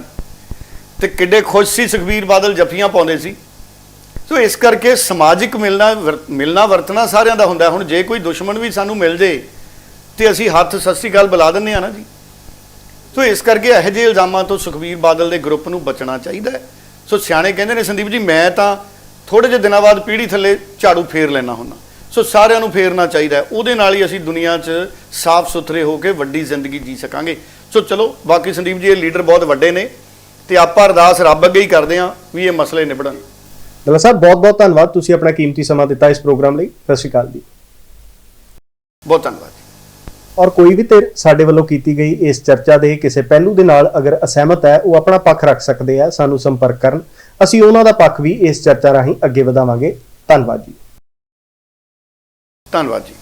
ਤੇ ਕਿੱਡੇ ਖੁਸ਼ ਸੀ ਸੁਖਬੀਰ ਬਾਦਲ ਜੱਫੀਆਂ ਪਾਉਂਦੇ ਸੀ? ਸੋ ਇਸ ਕਰਕੇ ਸਮਾਜਿਕ ਮਿਲਣਾ ਵਰ- ਮਿਲਣਾ ਵਰਤਣਾ ਸਾਰਿਆਂ ਦਾ ਹੁੰਦਾ। ਹੁਣ ਜੇ ਕੋਈ ਦੁਸ਼ਮਣ ਵੀ ਸਾਨੂੰ ਮਿਲ ਜੇ, ਤੇ ਅਸੀਂ ਹੱਥ ਸਤਿ ਸ੍ਰੀ ਅਕਾਲ ਬੁਲਾ ਦਿੰਦੇ ਆ ਨਾ ਜੀ। ਸੋ ਇਸ ਕਰਕੇ ਇਹੋ ਜਿਹੇ ਇਲਜ਼ਾਮਾਂ ਤੋਂ ਸੁਖਬੀਰ ਬਾਦਲ ਦੇ ਗਰੁੱਪ ਨੂੰ ਬਚਣਾ ਚਾਹੀਦਾ ਹੈ। ਸੋ ਸਿਆਣੇ ਕਹਿੰਦੇ ਨੇ ਸੰਦੀਪ ਜੀ ਮੈਂ ਤਾਂ ਥੋੜੇ ਜਿਹੇ ਦਿਨਾਂ ਬਾਅਦ ਪੀੜੀ ਥੱਲੇ ਝਾੜੂ ਫੇਰ ਲੈਣਾ ਹੁੰਦਾ। ਸੋ ਸਾਰਿਆਂ ਨੂੰ ਫੇਰਨਾ ਚਾਹੀਦਾ। ਉਹਦੇ ਨਾਲ ਹੀ ਅਸੀਂ ਦੁਨੀਆ 'ਚ ਸਾਫ਼ ਸੁਥਰੇ ਹੋ ਕੇ ਵੱਡੀ ਜ਼ਿੰਦਗੀ ਜੀ ਸਕਾਂਗੇ। ਸੋ ਚਲੋ ਬਾਕੀ ਸੰਦੀਪ ਜੀ ਇਹ ਲੀਡਰ ਬਹੁਤ ਵੱਡੇ ਨੇ ਤੇ ਆਪਾਂ ਅਰਦਾਸ ਰੱਬ ਅੱਗੇ ਹੀ ਕਰਦੇ ਹਾਂ ਵੀ ਇਹ ਮਸਲੇ ਨਿਬੜਨ। ਦਲਾ ਸਾਹਿਬ ਬਹੁਤ ਬਹੁਤ ਧੰਨਵਾਦ। ਤੁਸੀਂ ਆਪਣਾ ਕੀਮਤੀ ਸਮਾਂ ਦਿੱਤਾ ਇਸ ਪ੍ਰੋਗਰਾਮ ਲਈ। ਸਤਿ ਸ਼੍ਰੀ ਅਕਾਲ ਜੀ। ਬਹੁਤ ਧੰਨਵਾਦ। ਔਰ ਕੋਈ ਵੀ ਧਿਰ ਸਾਡੇ ਵੱਲੋਂ ਕੀਤੀ ਗਈ ਇਸ ਚਰਚਾ ਦੇ ਕਿਸੇ ਪਹਿਲੂ ਦੇ ਨਾਲ ਅਗਰ ਅਸਹਿਮਤ ਹੈ, ਉਹ ਆਪਣਾ ਪੱਖ ਰੱਖ ਸਕਦੇ ਆ, ਸਾਨੂੰ ਸੰਪਰਕ ਕਰਨ। ਅਸੀਂ ਉਹਨਾਂ ਦਾ ਪੱਖ ਵੀ ਇਸ ਚਰਚਾ ਰਾਹੀਂ ਅੱਗੇ ਵਧਾਵਾਂਗੇ। ਧੰਨਵਾਦ ਜੀ। ਧੰਨਵਾਦ ਜੀ।